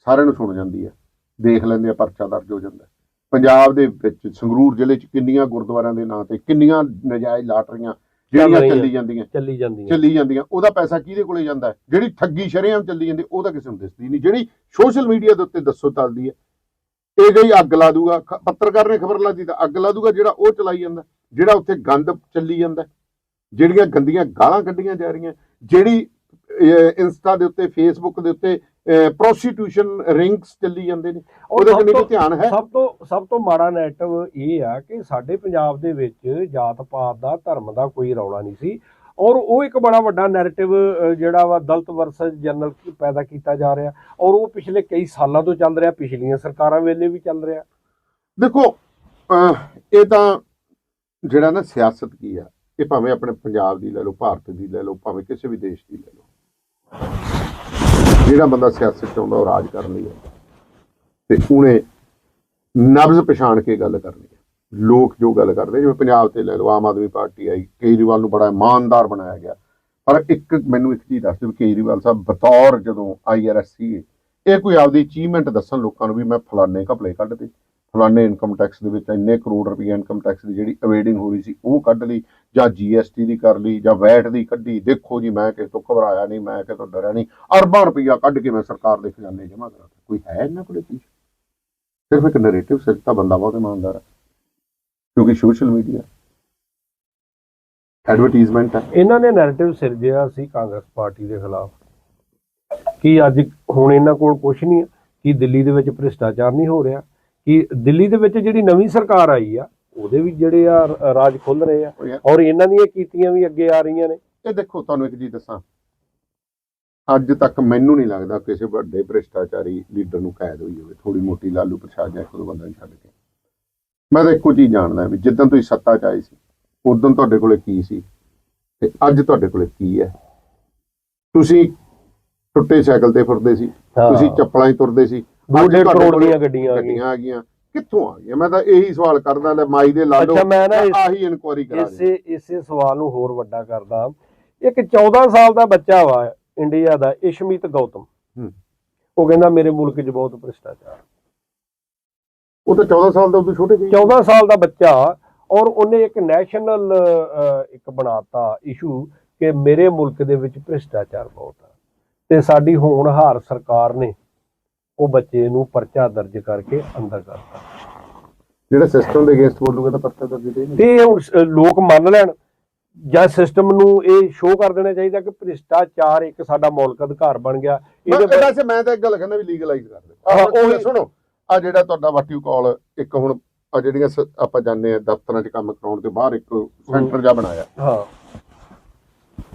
ਸਾਰਿਆਂ ਨੂੰ ਸੁਣ ਜਾਂਦੀ ਹੈ ਦੇਖ ਲੈਂਦੇ ਆ ਪਰਚਾ ਦਰਜ ਹੋ ਜਾਂਦਾ। ਪੰਜਾਬ ਦੇ ਵਿੱਚ ਸੰਗਰੂਰ ਜ਼ਿਲ੍ਹੇ 'ਚ ਕਿੰਨੀਆਂ ਗੁਰਦੁਆਰਿਆਂ ਦੇ ਨਾਂ ਤੇ ਕਿੰਨੀਆਂ ਨਜਾਇਜ਼ ਲਾਟਰੀਆਂ ਜਿਹੜੀਆਂ। ਚੱਲੀ ਜਾਂਦੀਆਂ ਚੱਲੀ ਜਾਂਦੀ ਹੈ ਚੱਲੀ ਜਾਂਦੀਆਂ। ਉਹਦਾ ਪੈਸਾ ਕਿਹਦੇ ਕੋਲੇ ਜਾਂਦਾ? ਹੈ ਜਿਹੜੀ ਠੱਗੀ ਸ਼ਰੇਆਮ ਚੱਲੀ ਜਾਂਦੀ ਉਹ ਤਾਂ ਕਿਸੇ ਨੂੰ ਦਿਸਦੀ ਨਹੀਂ। ਜਿਹੜੀ ਸੋਸ਼ਲ ਮੀਡੀਆ ਦੇ ਉੱਤੇ ਦੱਸੋ ਚੱਲਦੀ ਹੈ ਇਹ ਗਈ ਅੱਗ ਲਾ ਦੂਗਾ। ਪੱਤਰਕਾਰ ਨੇ ਖਬਰ ਲਾਦੀ ਤਾਂ ਅੱਗ ਲਾ ਦੂਗਾ ਜਿਹੜਾ ਉਹ ਚਲਾਈ ਜਾਂਦਾ ਜਿਹੜਾ ਉੱਥੇ ਗੰਦ ਚੱਲੀ ਜਾਂਦਾ। ਜਿਹੜੀਆਂ ਗੰਦੀਆਂ ਗਾਲਾਂ ਕੱਢੀਆਂ ਜਾ ਰਹੀਆਂ। ਜਿਹੜੀ ਇੰਸਟਾ ਦੇ ਉੱਤੇ ਫੇਸਬੁੱਕ ਦੇ ਉੱਤੇ ਪ੍ਰੋਸਟੀਟਿਊਸ਼ਨ ਰਿੰਗਸ ਚੱਲੀ ਜਾਂਦੇ ਨੇ। ਉਹਦੇ ਤੇ ਨਹੀਂ ਧਿਆਨ ਹੈ। ਸਭ ਤੋਂ ਸਭ ਤੋਂ ਮਾੜਾ ਨੈਰੇਟਿਵ ਇਹ ਆ ਕਿ ਸਾਡੇ ਪੰਜਾਬ ਦੇ ਵਿੱਚ ਜਾਤ ਪਾਤ ਦਾ ਧਰਮ ਦਾ ਕੋਈ ਰੌਲਾ ਨਹੀਂ ਸੀ। ਔਰ ਉਹ ਇੱਕ ਬੜਾ ਵੱਡਾ ਨੈਰੇਟਿਵ ਜਿਹੜਾ ਵਾ ਦਲਤ ਵਰਸਸ ਜਨਰਲ ਪੈਦਾ ਕੀਤਾ ਜਾ ਰਿਹਾ। ਔਰ ਉਹ ਪਿਛਲੇ ਕਈ ਸਾਲਾਂ ਤੋਂ ਚੱਲ ਰਿਹਾ ਪਿਛਲੀਆਂ ਸਰਕਾਰਾਂ ਵੇਲੇ ਵੀ ਚੱਲ ਰਿਹਾ। ਦੇਖੋ ਇਹ ਤਾਂ ਜਿਹੜਾ ਨਾ ਸਿਆਸਤ ਕੀ ਆ ਇਹ ਭਾਵੇਂ ਆਪਣੇ ਪੰਜਾਬ ਦੀ ਲੈ ਲਓ ਭਾਰਤ ਦੀ ਲੈ ਲਓ ਭਾਵੇਂ ਕਿਸੇ ਵੀ ਦੇਸ਼ ਦੀ ਲੈ ਲਓ। ਜਿਹੜਾ ਬੰਦਾ ਸਿਆਸਤ ਚ ਆਉਂਦਾ ਉਹ ਰਾਜ ਕਰਨ ਲਈ ਹੈ ਤੇ ਉਹਨੇ ਨਬਜ਼ ਪਛਾਣ ਕੇ ਗੱਲ ਕਰਨੀ ਹੈ। ਲੋਕ ਜੋ ਗੱਲ ਕਰਦੇ ਜਿਵੇਂ ਪੰਜਾਬ ਤੇ ਲੈ ਲਓ, ਆਮ ਆਦਮੀ ਪਾਰਟੀ ਆਈ, ਕੇਜਰੀਵਾਲ ਨੂੰ ਬੜਾ ਇਮਾਨਦਾਰ ਬਣਾਇਆ ਗਿਆ। ਪਰ ਇੱਕ ਮੈਨੂੰ ਇੱਕ ਚੀਜ਼ ਦੱਸ ਦਿਓ ਵੀ ਕੇਜਰੀਵਾਲ ਸਾਹਿਬ ਬਤੌਰ ਜਦੋਂ ਆਈਆਰਐਸ ਸੀ ਇਹ ਕੋਈ ਆਪਦੀ ਅਚੀਵਮੈਂਟ ਦੱਸਣ ਲੋਕਾਂ ਨੂੰ ਵੀ ਮੈਂ ਫਲਾਣੇ ਘਪਲੇ ਕੱਢਦੇ ਫਲਾਣੇ ਇਨਕਮ ਟੈਕਸ ਦੇ ਵਿੱਚ ਇੰਨੇ ਕਰੋੜ ਰੁਪਏ ਇਨਕਮ ਟੈਕਸ ਦੀ ਜਿਹੜੀ ਅਵੇਡਿੰਗ ਹੋ ਰਹੀ ਸੀ, ਉਹ ਕੱਢ ਲਈ, ਜਾਂ ਜੀਐਸਟੀ ਦੀ ਕਰ ਲਈ, ਜਾਂ ਵੈਟ ਦੀ ਕੱਢੀ, ਦੇਖੋ ਜੀ, ਮੈਂ ਕਿਸੇ ਤੋਂ ਘਬਰਾਇਆ ਨਹੀਂ, ਮੈਂ ਕਿਸੇ ਤੋਂ ਡਰਿਆ ਨਹੀਂ, ਅਰਬਾਂ ਰੁਪਈਆ ਕੱਢ ਕੇ ਮੈਂ ਸਰਕਾਰ ਦੇ ਖਜ਼ਾਨੇ ਜਮ੍ਹਾਂ ਕਰਾ ਕੋਈ ਹੈ ਇਹਨਾਂ ਕੋਲੇ ਕੀ ਸਿਰਫ ਇੱਕ ਨੈਰੇਟਿਵ ਸਿਰਫ ਤਾਂ ਬੰਦਾ ਬਹੁਤ ਇਮਾਨਦਾਰ ਹੈ, ਕਿਉਂਕਿ ਸੋਸ਼ਲ ਮੀਡੀਆ ਐਡਵਰਟਾਈਜ਼ਮੈਂਟ ਹੈ। ਇਹਨਾਂ ਨੇ ਨੈਰੇਟਿਵ ਸਿਰਜਿਆ ਸੀ ਕਾਂਗਰਸ ਪਾਰਟੀ ਦੇ ਖਿਲਾਫ, ਕਿ ਅੱਜ ਹੁਣ ਇਹਨਾਂ ਕੋਲ ਕੁਝ ਨਹੀਂ ਹੈ, ਕਿ ਦਿੱਲੀ ਦੇ ਵਿੱਚ ਭ੍ਰਿਸ਼ਟਾਚਾਰ ਨਹੀਂ ਹੋ ਰਿਹਾ ਕਿ ਦਿੱਲੀ ਦੇ ਵਿੱਚ ਜਿਹੜੀ ਨਵੀਂ ਸਰਕਾਰ ਆਈ ਆ ਉਹਦੇ ਵੀ ਜਿਹੜੇ ਆ ਰਾਜ ਖੁੱਲ ਰਹੇ ਆ ਔਰ ਇਹਨਾਂ ਦੀਆਂ ਕੀਤੀਆਂ ਵੀ ਅੱਗੇ ਆ ਰਹੀਆਂ ਨੇ। ਇਹ ਦੇਖੋ ਤੁਹਾਨੂੰ ਇੱਕ ਚੀਜ਼ ਦੱਸਾਂ। ਅੱਜ ਤੱਕ ਮੈਨੂੰ ਨਹੀਂ ਲੱਗਦਾ ਕਿਸੇ ਵੱਡੇ ਭ੍ਰਿਸ਼ਟਾਚਾਰੀ ਲੀਡਰ ਨੂੰ ਕੈਦ ਹੋਈ ਹੋਵੇ। ਥੋੜੀ ਮੋਟੀ ਲਾਲੂ ਪ੍ਰਸ਼ਾਦ ਜਾਂ ਦੋ ਬੰਦਾ ਛੱਡ ਕੇ। ਮੈਂ ਤਾਂ ਇੱਕੋ ਚੀਜ਼ ਜਾਣਦਾ ਵੀ ਜਿੱਦਾਂ ਤੁਸੀਂ ਸੱਤਾ 'ਚ ਆਏ ਸੀ ਉਦੋਂ ਤੁਹਾਡੇ ਕੋਲੇ ਕੀ ਸੀ ਤੇ ਅੱਜ ਤੁਹਾਡੇ ਕੋਲੇ ਕੀ ਹੈ? ਤੁਸੀਂ ਟੁੱਟੇ ਸਾਈਕਲ ਤੇ ਫਿਰਦੇ ਸੀ। ਤੁਸੀਂ ਚੱਪਲਾਂ 'ਚ ਤੁਰਦੇ ਸੀ ਅੱਜ ਡੇਢ ਤੁਹਾਡੇ ਕਰੋੜ ਕੋਲੇ ਦੀਆਂ ਗੱਡੀਆਂ ਆ ਗਈਆਂ। ਗੱਡੀਆਂ ਆ ਗਈਆਂ। ਕਿੱਥੋਂ ਆ ਗਈਆਂ? ਮੈਂ ਤਾਂ ਇਹੀ ਸਵਾਲ ਕਰਦਾ ਲੈ ਮਾਈ ਦੇ ਲਾ ਲਓ ਅੱਛਾ, ਮੈਂ ਨਾ ਇਸ- ਆਹੀ ਇਨਕੁਆਰੀ ਕਰਾ ਦੇ ਇਸੇ ਇਸੇ ਸਵਾਲ ਨੂੰ ਹੋਰ ਵੱਡਾ ਕਰਦਾ। ਇੱਕ 14 ਸਾਲ ਦਾ ਬੱਚਾ ਵਾ ਇੰਡੀਆ ਦਾ ਇਸ਼ਮਿਤ ਗੌਤਮ। ਹੂੰ। ਉਹ ਕਹਿੰਦਾ ਮੇਰੇ ਮੁਲਕ 'ਚ ਬਹੁਤ ਭ੍ਰਿਸ਼ਟਾਚਾਰ ਉਹ ਤਾਂ 14 ਸਾਲ ਦਾ ਉਦੋਂ ਛੋਟੇ ਸੀ। 14 ਸਾਲ ਦਾ ਬੱਚਾ ਔਰ ਉਹਨੇ ਇੱਕ ਨੈਸ਼ਨਲ ਇੱਕ ਬਣਾਤਾ ਇਸ਼ੂ ਕਿ ਮੇਰੇ ਮੁਲਕ ਦੇ ਵਿੱਚ ਭ੍ਰਿਸ਼ਟਾਚਾਰ ਬਹੁਤ ਆ। ਤੇ ਸਾਡੀ ਹੋਣਹਾਰ ਸਰਕਾਰ ਨੇ ਉਹ ਬੱਚੇ ਨੂੰ ਪਰਚਾ ਦਰਜ ਕਰਕੇ ਅੰਦਰ ਕਰਤਾ ਜਿਹੜਾ ਸਿਸਟਮ ਦੇ ਅਗੇਂਸਟ ਬੋਲੂਗਾ ਤਾਂ ਪਰਚਾ ਦਰਜ ਦੇ ਨਹੀਂ ਤੇ ਹੁਣ ਸ- ਲੋਕ ਮੰਨ ਲੈਣ ਜਾਂ ਸਿਸਟਮ ਨੂੰ ਇਹ ਸ਼ੋਅ ਕਰ ਦੇਣਾ ਚਾਹੀਦਾ ਕਿ ਭ੍ਰਿਸ਼ਟਾਚਾਰ ਇੱਕ ਸਾਡਾ ਮੌਲਿਕ ਅਧਿਕਾਰ ਬਣ ਗਿਆ। ਇਹਦੇ ਇਹਦਾ ਸੇ ਮੈਂ ਤਾਂ ਇੱਕ ਗੱਲ ਕਹਿੰਦਾ ਵੀ ਲੀਗਲਾਈਜ਼ ਕਰ ਦੇ। ਹਾਂ, ਉਹ ਉਹੀ- ਸੁਣੋ ਆ ਜਿਹੜਾ ਤੁਹਾਡਾ ਵਾਟ ਯੂ ਕਾਲ ਇੱਕ ਹੁਣ ਆ ਜਿਹੜੀਆਂ ਸ- ਆਪਾਂ ਜਾਂਦੇ ਆ ਦਫ਼ਤਰਾਂ 'ਚ ਕੰਮ ਕਰਾਉਣ ਦੇ ਬਾਹਰ ਇੱਕ ਸੈਂਟਰ ਜਾ ਬਣਾਇਆ। ਹਾਂ।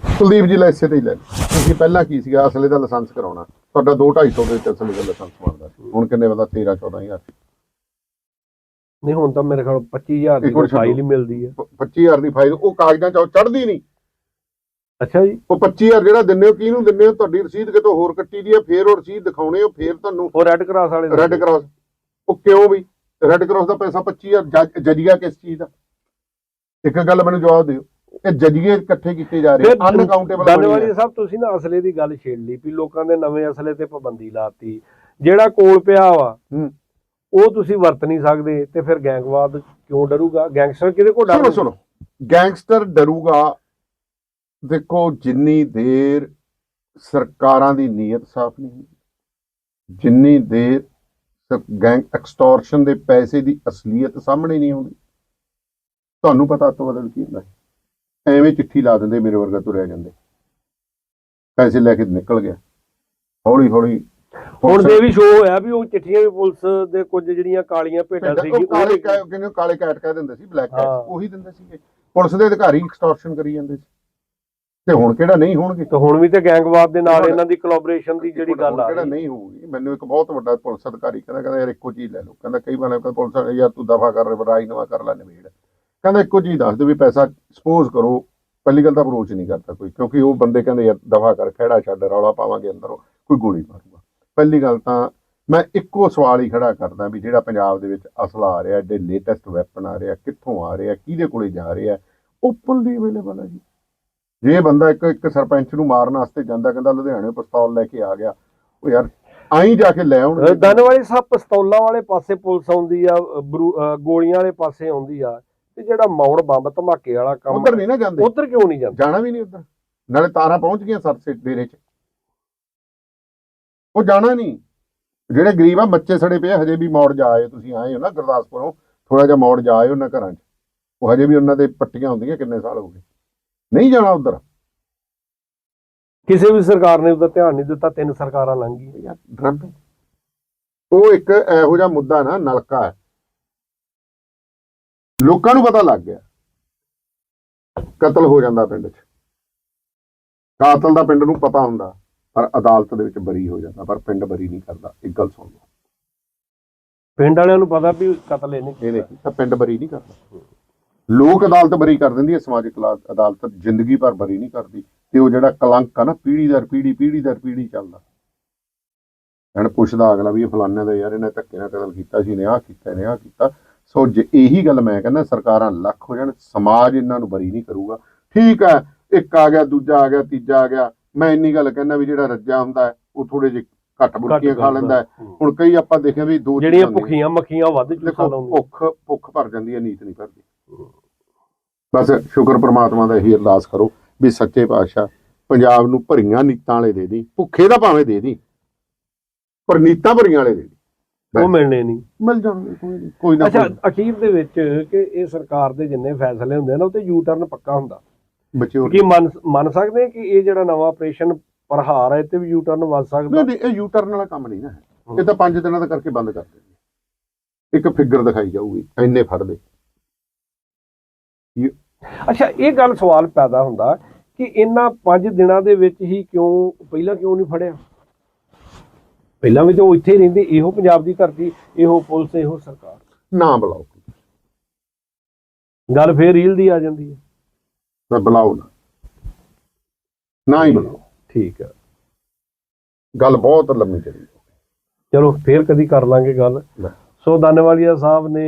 ਕੁਲਦੀਪ ਜੀ ਲੈ ਇਸੇ ਤੇ ਹੀ ਲੈ ਲਓ। ਤੁਸੀਂ ਪਹਿਲਾਂ ਕੀ ਸੀਗਾ? ਅਸਲੇ ਦਾ ਲਾਇਸੈਂਸ ਕਰਾਉਣਾ। ਤੁਹਾਡਾ 2 250 ਦੇ ਵਿੱਚ ਅਸਲੇ ਦਾ ਲਾਇਸੈਂਸ ਬਣਦਾ ਸੀ। ਹੁਣ ਕਿੰਨੇ ਬੰਦਾ 13 14000 ਨਹੀਂ ਹੁਣ ਤਾਂ ਮੇਰੇ ਖਿਆਲ 25000 ਦੀ ਫਾਈਲ ਹੀ। ਮਿਲਦੀ ਹੈ 25000 ਦੀ ਫਾਈਲ ਉਹ ਕਾਗਜ਼ਾਂ 'ਚ ਚੜਦੀ ਨਹੀਂ। ਅੱਛਾ ਜੀ। ਉਹ 25000 ਜਿਹੜਾ ਦਿੰਦੇ ਹੋ ਕਿਹਨੂੰ ਦਿੰਦੇ ਹੋ? ਤੁਹਾਡੀ ਰਸੀਦ ਕਿਤੋਂ ਹੋਰ ਕੱਟੀ ਦੀ ਹੈ ਫੇਰ ਉਹ ਰਸੀਦ ਦਿਖਾਉਣੇ ਹੋ ਫੇਰ ਤੁਹਾਨੂੰ ਉਹ ਰੈੱਡ ਕਰਾਸ ਵਾਲੇ ਰੈੱਡ ਕਰਾਸ ਉਹ ਕਿਉਂ ਵੀ ਰੈੱਡ ਕਰਾਸ ਦਾ ਪੈਸਾ 25000 ਜੱਜ- ਜਜੀਆ ਕਿਸ ਚੀਜ਼ ਦਾ? ਇੱਕ ਗੱਲ ਮੈਨੂੰ ਜਵਾਬ ਦਿਓ। ਇਹ ਜਜੀਏ ਇਕੱਠੇ ਕੀਤੇ ਜਾ ਰਹੇ ਅਨਕਾਊਂਟੇਬਲ ਧੰਨਵਾਦੀ ਸਾਹਿਬ ਤੁਸੀਂ ਨਾ ਅਸਲੇ ਦੀ ਗੱਲ ਛੇੜ ਲਈ ਵੀ ਲੋਕਾਂ ਦੇ ਨਵੇਂ ਅਸਲੇ ਤੇ ਪਾਬੰਦੀ ਲਾਤੀ। ਜਿਹੜਾ ਕੋਲ ਪਿਆ ਵਾ। ਉਹ ਤੁਸੀਂ ਵਰਤ ਨਹੀਂ ਸਕਦੇ ਤੇ ਫਿਰ ਗੈਂਗਵਾਦ ਕਿਉਂ ਡਰੂਗਾ? ਗੈਂਗਸਟਰ ਕਿਹਦੇ ਕੋਲ ਸੁਣੋ ਡਰ ਸੁਣੋ ਗੈਂਗਸਟਰ ਡਰੂਗਾ ਦੇਖੋ ਜਿੰਨੀ ਦੇਰ ਸਰਕਾਰਾਂ ਦੀ ਨੀਅਤ ਸਾਫ਼ ਨਹੀਂ ਜਿੰਨੀ ਦੇਰ ਗੈਂਗ ਐਕਸਟੋਰਸ਼ਨ ਦੇ ਪੈਸੇ ਦੀ ਅਸਲੀਅਤ ਸਾਹਮਣੇ ਨਹੀਂ ਆਉਂਦੀ ਤੁਹਾਨੂੰ ਪਤਾ ਤੋਂ ਬਦਲ ਕੀ ਹੁੰਦਾ ਹੈ? ਐਵੇਂ ਚਿੱਠੀ ਲਾ ਦਿੰਦੇ ਮੇਰੇ ਵਰਗਾ ਤੁਰਿਆ ਜਾਂਦੇ। ਪੈਸੇ ਲੈ ਕੇ ਨਿਕਲ ਗਿਆ। ਹੌਲੀ ਹੌਲੀ ਹੁਣ ਦੇ ਵੀ ਸ਼ੋਅ ਹੋਇਆ ਵੀ ਉਹ ਚਿੱਠੀਆਂ ਵੀ ਪੁਲਿਸ ਦੇ ਕੁਝ ਜਿਹੜੀਆਂ ਕਾਲੀਆਂ ਭੇਟਾਂ ਸੀ ਉਹ ਕਾਲੇ ਕਾਲੇ ਕੈਟ ਕਹਿ ਦਿੰਦੇ ਸੀ ਬਲੈਕ ਕੈਟ। ਉਹੀ ਦਿੰਦੇ ਸੀਗੇ। ਪੁਲਿਸ ਦੇ ਅਧਿਕਾਰੀ ਐਕਸਟੋਰਸ਼ਨ ਕਰੀ ਜਾਂਦੇ ਸੀ। ਤੇ ਹੁਣ ਕਿਹੜਾ ਨਹੀਂ ਹੋਣਗੇ? ਤੇ ਹੁਣ ਵੀ ਤੇ ਗੈਂਗਵਾਦ ਦੇ ਨਾਲ ਇਹਨਾਂ ਦੀ ਕੋਲੈਬੋਰੇਸ਼ਨ ਦੀ ਜਿਹੜੀ ਗੱਲ ਆ ਕਿਹੜਾ ਨਹੀਂ ਹੋਊਗੀ? ਮੈਨੂੰ ਇੱਕ ਬਹੁਤ ਵੱਡਾ ਪੁਲਿਸ ਅਧਿਕਾਰੀ ਕਹਿੰਦਾ ਕਹਿੰਦਾ ਯਾਰ ਇੱਕੋ ਚੀਜ਼ ਲੈ ਲਓ। ਕਹਿੰਦਾ ਕਈ ਵਾਰ ਕਹਿੰਦਾ ਪੁਲਿਸ ਯਾਰ ਤੂੰ ਦਫਾ ਕਰ ਰਾਈ ਨਵਾਂ ਕਰ ਲੈ ਨਵੇੜ ਕਹਿੰਦਾ ਇੱਕੋ ਚੀਜ਼ ਦੱਸ ਦਿਓ ਵੀ ਪੈਸਾ ਸਪੋਜ਼ ਕਰੋ, ਪਹਿਲੀ ਗੱਲ ਤਾਂ ਅਪਰੋਚ ਨਹੀਂ ਕਰਦਾ ਕੋਈ, ਕਿਉਂਕਿ ਉਹ ਬੰਦੇ ਕਹਿੰਦੇ ਯਾਰ ਦਫਾ ਕਰ, ਖਹਿੜਾ ਛੱਡ, ਰੌਲਾ ਪਾਵਾਂਗੇ ਅੰਦਰੋਂ, ਕੋਈ ਗੋਲੀ ਮਾਰੂਗਾ ਪਹਿਲੀ ਗੱਲ ਤਾਂ ਮੈਂ ਇੱਕੋ ਸਵਾਲ ਹੀ ਖੜਾ ਕਰਦਾ ਵੀ ਜਿਹੜਾ ਪੰਜਾਬ ਦੇ ਵਿੱਚ ਅਸਲਾ ਆ ਰਿਹਾ ਐਡੇ ਲੇਟੈਸਟ ਵੈਪਨ ਆ ਰਿਹਾ ਕਿੱਥੋਂ ਆ ਰਿਹਾ ਕਿਹਦੇ ਕੋਲੇ ਜਾ ਰਿਹਾ ਓਪਨਲੀ ਅਵੇਲੇਬਲ ਹੈ ਜੀ। ਜੇ ਬੰਦਾ ਇੱਕ ਇੱਕ ਸਰਪੰਚ ਨੂੰ ਮਾਰਨ ਵਾਸਤੇ ਜਾਂਦਾ, ਕਹਿੰਦਾ ਲੁਧਿਆਣੇ ਪਿਸਤੌਲ ਲੈ ਕੇ ਆ ਗਿਆ, ਉਹ ਯਾਰ ਆਈ ਜਾ ਕੇ ਲੈ ਆਉਣ ਦਨ ਵਾਲੇ ਸਾਹਿਬ ਪਿਸਤੌਲਾਂ ਵਾਲੇ ਪਾਸੇ ਪੁਲਿਸ ਆਉਂਦੀ ਆ ਗੋਲੀਆਂ ਵਾਲੇ ਪਾਸੇ ਆਉਂਦੀ ਆ ਤੇ ਜਿਹੜਾ ਮੌੜ ਬੰਬ ਧਮਾਕੇ ਵਾਲਾ ਕੰਮ ਉਧਰ ਨਹੀਂ ਨਾ ਜਾਂਦੇ। ਉਧਰ ਕਿਉਂ ਨਹੀਂ ਜਾਂਦੇ? ਜਾਣਾ ਵੀ ਨਹੀਂ ਉਧਰ। ਨਾਲੇ ਤਾਰਾਂ ਪਹੁੰਚ ਗਈਆਂ ਸਰਸੇ ਡੇਰੇ 'ਚ। ਉਹ ਜਾਣਾ ਨਹੀਂ। ਜਿਹੜੇ ਗਰੀਬ ਆ ਬੱਚੇ ਸੜੇ ਪਏ ਹਜੇ ਵੀ ਮੋੜ ਜਾ ਆਏ ਤੁਸੀਂ ਆਏ ਹੋ ਨਾ ਗੁਰਦਾਸਪੁਰੋਂ। ਥੋੜਾ ਜਿਹਾ ਮੋੜ ਜਾ ਆਏ ਉਹਨਾਂ ਘਰਾਂ 'ਚ। ਉਹ ਹਜੇ ਵੀ ਉਹਨਾਂ ਦੇ ਪੱਟੀਆਂ ਹੁੰਦੀਆਂ ਕਿੰਨੇ ਸਾਲ ਹੋ ਗਏ। ਨਹੀਂ ਜਾਣਾ ਉਧਰ। ਕਿਸੇ ਵੀ ਸਰਕਾਰ ਨੇ ਉਹਦਾ ਧਿਆਨ ਨਹੀਂ ਦਿੱਤਾ ਤਿੰਨ ਸਰਕਾਰਾਂ ਲੰਘ ਗਈਆਂ। ਯਾਰ ਡਰਮ ਉਹ ਇੱਕ ਇਹੋ ਜਿਹਾ ਮੁੱਦਾ ਨਾ ਨਲਕਾ ਹੈ। ਲੋਕਾਂ ਨੂੰ ਪਤਾ ਲੱਗ ਗਿਆ। ਕਤਲ ਹੋ ਜਾਂਦਾ ਪਿੰਡ 'ਚ। ਕਾਤਲ ਦਾ ਪਿੰਡ ਨੂੰ ਪਤਾ ਹੁੰਦਾ ਪਰ ਅਦਾਲਤ ਦੇ ਵਿੱਚ ਬਰੀ ਹੋ ਜਾਂਦਾ ਪਰ ਪਿੰਡ ਬਰੀ ਨਹੀਂ ਕਰਦਾ। ਇੱਕ ਗੱਲ ਸੁਣ ਲਓ। ਪਿੰਡ ਵਾਲਿਆਂ ਨੂੰ ਪਤਾ ਵੀ ਕਤਲ ਇਹਨੇ ਇਹ ਨਹੀਂ ਤਾਂ ਪਿੰਡ ਬਰੀ ਨਹੀਂ ਕਰਦਾ। ਲੋਕ ਅਦਾਲਤ ਬਰੀ ਕਰ ਦਿੰਦੀ ਹੈ ਸਮਾਜਿਕ ਅਦਾਲਤ ਜ਼ਿੰਦਗੀ ਭਰ ਬਰੀ ਨਹੀਂ ਕਰਦੀ। ਤੇ ਉਹ ਜਿਹੜਾ ਕਲੰਕ ਆ ਨਾ ਪੀੜੀ ਦਰ ਪੀੜੀ ਪੀੜੀ ਦਰ ਪੀੜੀ ਚੱਲਦਾ। ਹੁਣ ਪੁੱਛਦਾ ਅਗਲਾ ਵੀ ਇਹ ਫਲਾਣੇ ਦਾ ਯਾਰ ਇਹਨੇ ਧੱਕੇ ਨਾਲ ਕਤਲ ਕੀਤਾ ਸੀ ਨੇ ਆਹ ਕੀਤਾ ਇਹਨੇ ਆਹ ਕੀਤਾ। ਸੋ ਜੇ ਇਹੀ ਗੱਲ ਮੈਂ ਕਹਿੰਦਾ ਸਰਕਾਰਾਂ ਲੱਖ ਹੋ ਜਾਣ ਸਮਾਜ ਇਹਨਾਂ ਨੂੰ ਬਰੀ ਨਹੀਂ ਕਰੂਗਾ। ਠੀਕ ਹੈ ਇੱਕ ਆ ਗਿਆ ਦੂਜਾ ਆ ਗਿਆ ਤੀਜਾ ਆ ਗਿਆ। ਮੈਂ ਇੰਨੀ ਗੱਲ ਕਹਿੰਦਾ ਵੀ ਜਿਹੜਾ ਰੱਜਾ ਹੁੰਦਾ ਉਹ ਥੋੜੇ ਜਿਹੇ ਘੱਟ ਬੁਰਕੀਆਂ ਖਾ ਲੈਂਦਾ। ਹੁਣ ਕਈ ਆਪਾਂ ਦੇਖਿਆ ਵੀ ਦੋ ਜਿਹੜੀਆਂ। ਭੁੱਖੀਆਂ ਮੱਖੀਆਂ ਵੱਧ ਦੇਖੋ ਲਾਉਂਦੀਆਂ। ਭੁੱਖ ਭੁੱਖ ਭਰ ਜਾਂਦੀ ਹੈ ਨੀਤ ਨਹੀਂ ਭਰਦੀ। ਬਸ ਸ਼ੁਕਰ ਪ੍ਰਮਾਤਮਾ ਦਾ ਇਹੀ ਅਰਦਾਸ ਕਰੋ ਵੀ ਸੱਚੇ ਪਾਤਸ਼ਾਹ ਪੰਜਾਬ ਨੂੰ ਭਰੀਆਂ ਨੀਤਾਂ ਵਾਲੇ ਦੇ ਦੀ ਭੁੱਖੇ ਦਾ ਭਾਵੇਂ ਦੇ ਦੀ ਪਰ ਨੀਤਾਂ ਭਰੀਆਂ ਵਾਲੇ ਦੇ ਦੀ ਉਹ ਮਿਲਣੇ ਨਹੀਂ। ਮਿਲ ਜਾਣਗੇ ਕੋਈ ਨਹੀਂ ਕੋਈ ਨਾ ਅੱਛਾ ਅਖੀਰ ਦੇ ਵਿੱਚ ਕਿ ਇਹ ਸਰਕਾਰ ਦੇ ਜਿੰਨੇ ਫੈਸਲੇ ਹੁੰਦੇ ਨਾ ਉਹ ਤੇ ਯੂ ਟਰਨ ਪੱਕਾ ਹੁੰਦਾ। ਬੱਚੇ ਕੀ ਮੰਨ ਮੰਨ ਸਕਦੇ ਕਿ ਇਹ ਜਿਹੜਾ ਨਵਾਂ ਆਪਰੇਸ਼ਨ ਪ੍ਰਹਾਰ ਹੈ ਤੇ ਵੀ ਯੂ ਟਰਨ ਵੱਜ ਸਕਦਾ। ਨਹੀਂ ਇਹ ਯੂ ਟਰਨ ਵਾਲਾ ਕੰਮ ਨਹੀਂ ਨਾ ਹੈ। ਇਹ ਤਾਂ 5 ਦਿਨਾਂ ਦਾ ਕਰਕੇ ਬੰਦ ਕਰ ਦੇਣਗੇ ਇੱਕ ਫਿਗਰ ਦਿਖਾਈ ਜਾਊਗੀ ਇੰਨੇ ਫੜਦੇ। ਅੱਛਾ ਇਹ ਗੱਲ ਸਵਾਲ ਪੈਦਾ ਹੁੰਦਾ ਕਿ ਇਹਨਾਂ 5 ਦਿਨਾਂ ਦੇ ਵਿੱਚ ਹੀ ਕਿਉਂ ਪਹਿਲਾਂ ਕਿਉਂ ਨਹੀਂ ਫੜਿਆ? ਪਹਿਲਾਂ ਵੀ ਤਾਂ ਉਹ ਇੱਥੇ ਰਹਿੰਦੇ ਇਹੋ ਪੰਜਾਬ ਦੀ ਧਰਤੀ ਇਹੋ ਪੁਲਿਸ ਇਹੋ ਸਰਕਾਰ। ਨਾ ਬੁਲਾਓ ਗੱਲ ਫੇਰ ਰੀਲ ਦੀ ਆ ਜਾਂਦੀ ਹੈ। ਨਾ ਬੁਲਾਓ ਨਾ। ਨਾ ਹੀ ਬੁਲਾਓ। ਠੀਕ ਹੈ। ਗੱਲ ਬਹੁਤ ਲੰਮੀ ਚੱਲੀ। ਚਲੋ ਫੇਰ ਕਦੀ ਕਰ ਲਾਂਗੇ ਗੱਲ। ਸੋ ਦਾਨੇਵਾਲੀਆ ਸਾਹਿਬ ਨੇ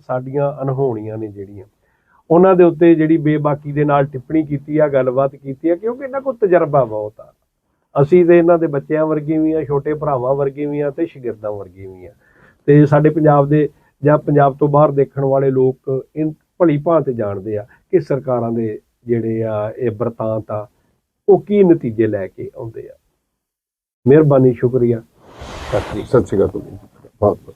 ਸਾਡੀਆਂ ਅਨਹੋਣੀਆਂ ਨੇ ਜਿਹੜੀਆਂ ਉਹਨਾਂ ਦੇ ਉੱਤੇ ਜਿਹੜੀ ਬੇਬਾਕੀ ਦੇ ਨਾਲ ਟਿੱਪਣੀ ਕੀਤੀ ਆ ਗੱਲਬਾਤ ਕੀਤੀ ਆ ਕਿਉਂਕਿ ਇਹਨਾਂ ਕੋਲ ਤਜਰਬਾ ਬਹੁਤ ਆ। ਅਸੀਂ ਤੇ ਇਹਨਾਂ ਦੇ ਬੱਚਿਆਂ ਵਰਗੇ ਵੀ ਆ, ਛੋਟੇ ਭਰਾਵਾਂ ਵਰਗੇ ਵੀ ਆ ਤੇ ਸ਼ਾਗਿਰਦਾਂ ਵਰਗੇ ਵੀ ਆ। ਤੇ ਸਾਡੇ ਪੰਜਾਬ ਦੇ ਜਾਂ ਪੰਜਾਬ ਤੋਂ ਬਾਹਰ ਦੇਖਣ ਵਾਲੇ ਲੋਕ ਇਨ ਭਲੀ ਭਾਂਤ ਜਾਣਦੇ ਆ ਕਿ ਸਰਕਾਰਾਂ ਦੇ ਜਿਹੜੇ ਆ, ਇਹ ਵਰਤਾਂਤ ਆ, ਉਹ ਕੀ ਨਤੀਜੇ ਲੈ ਕੇ ਆਉਂਦੇ ਆ। ਮਿਹਰਬਾਨੀ, ਸ਼ੁਕਰੀਆ। ਸਤਿ ਸ੍ਰੀ ਅਕਾਲ। ਸਤਿ ਬਹੁਤ ਬਹੁਤ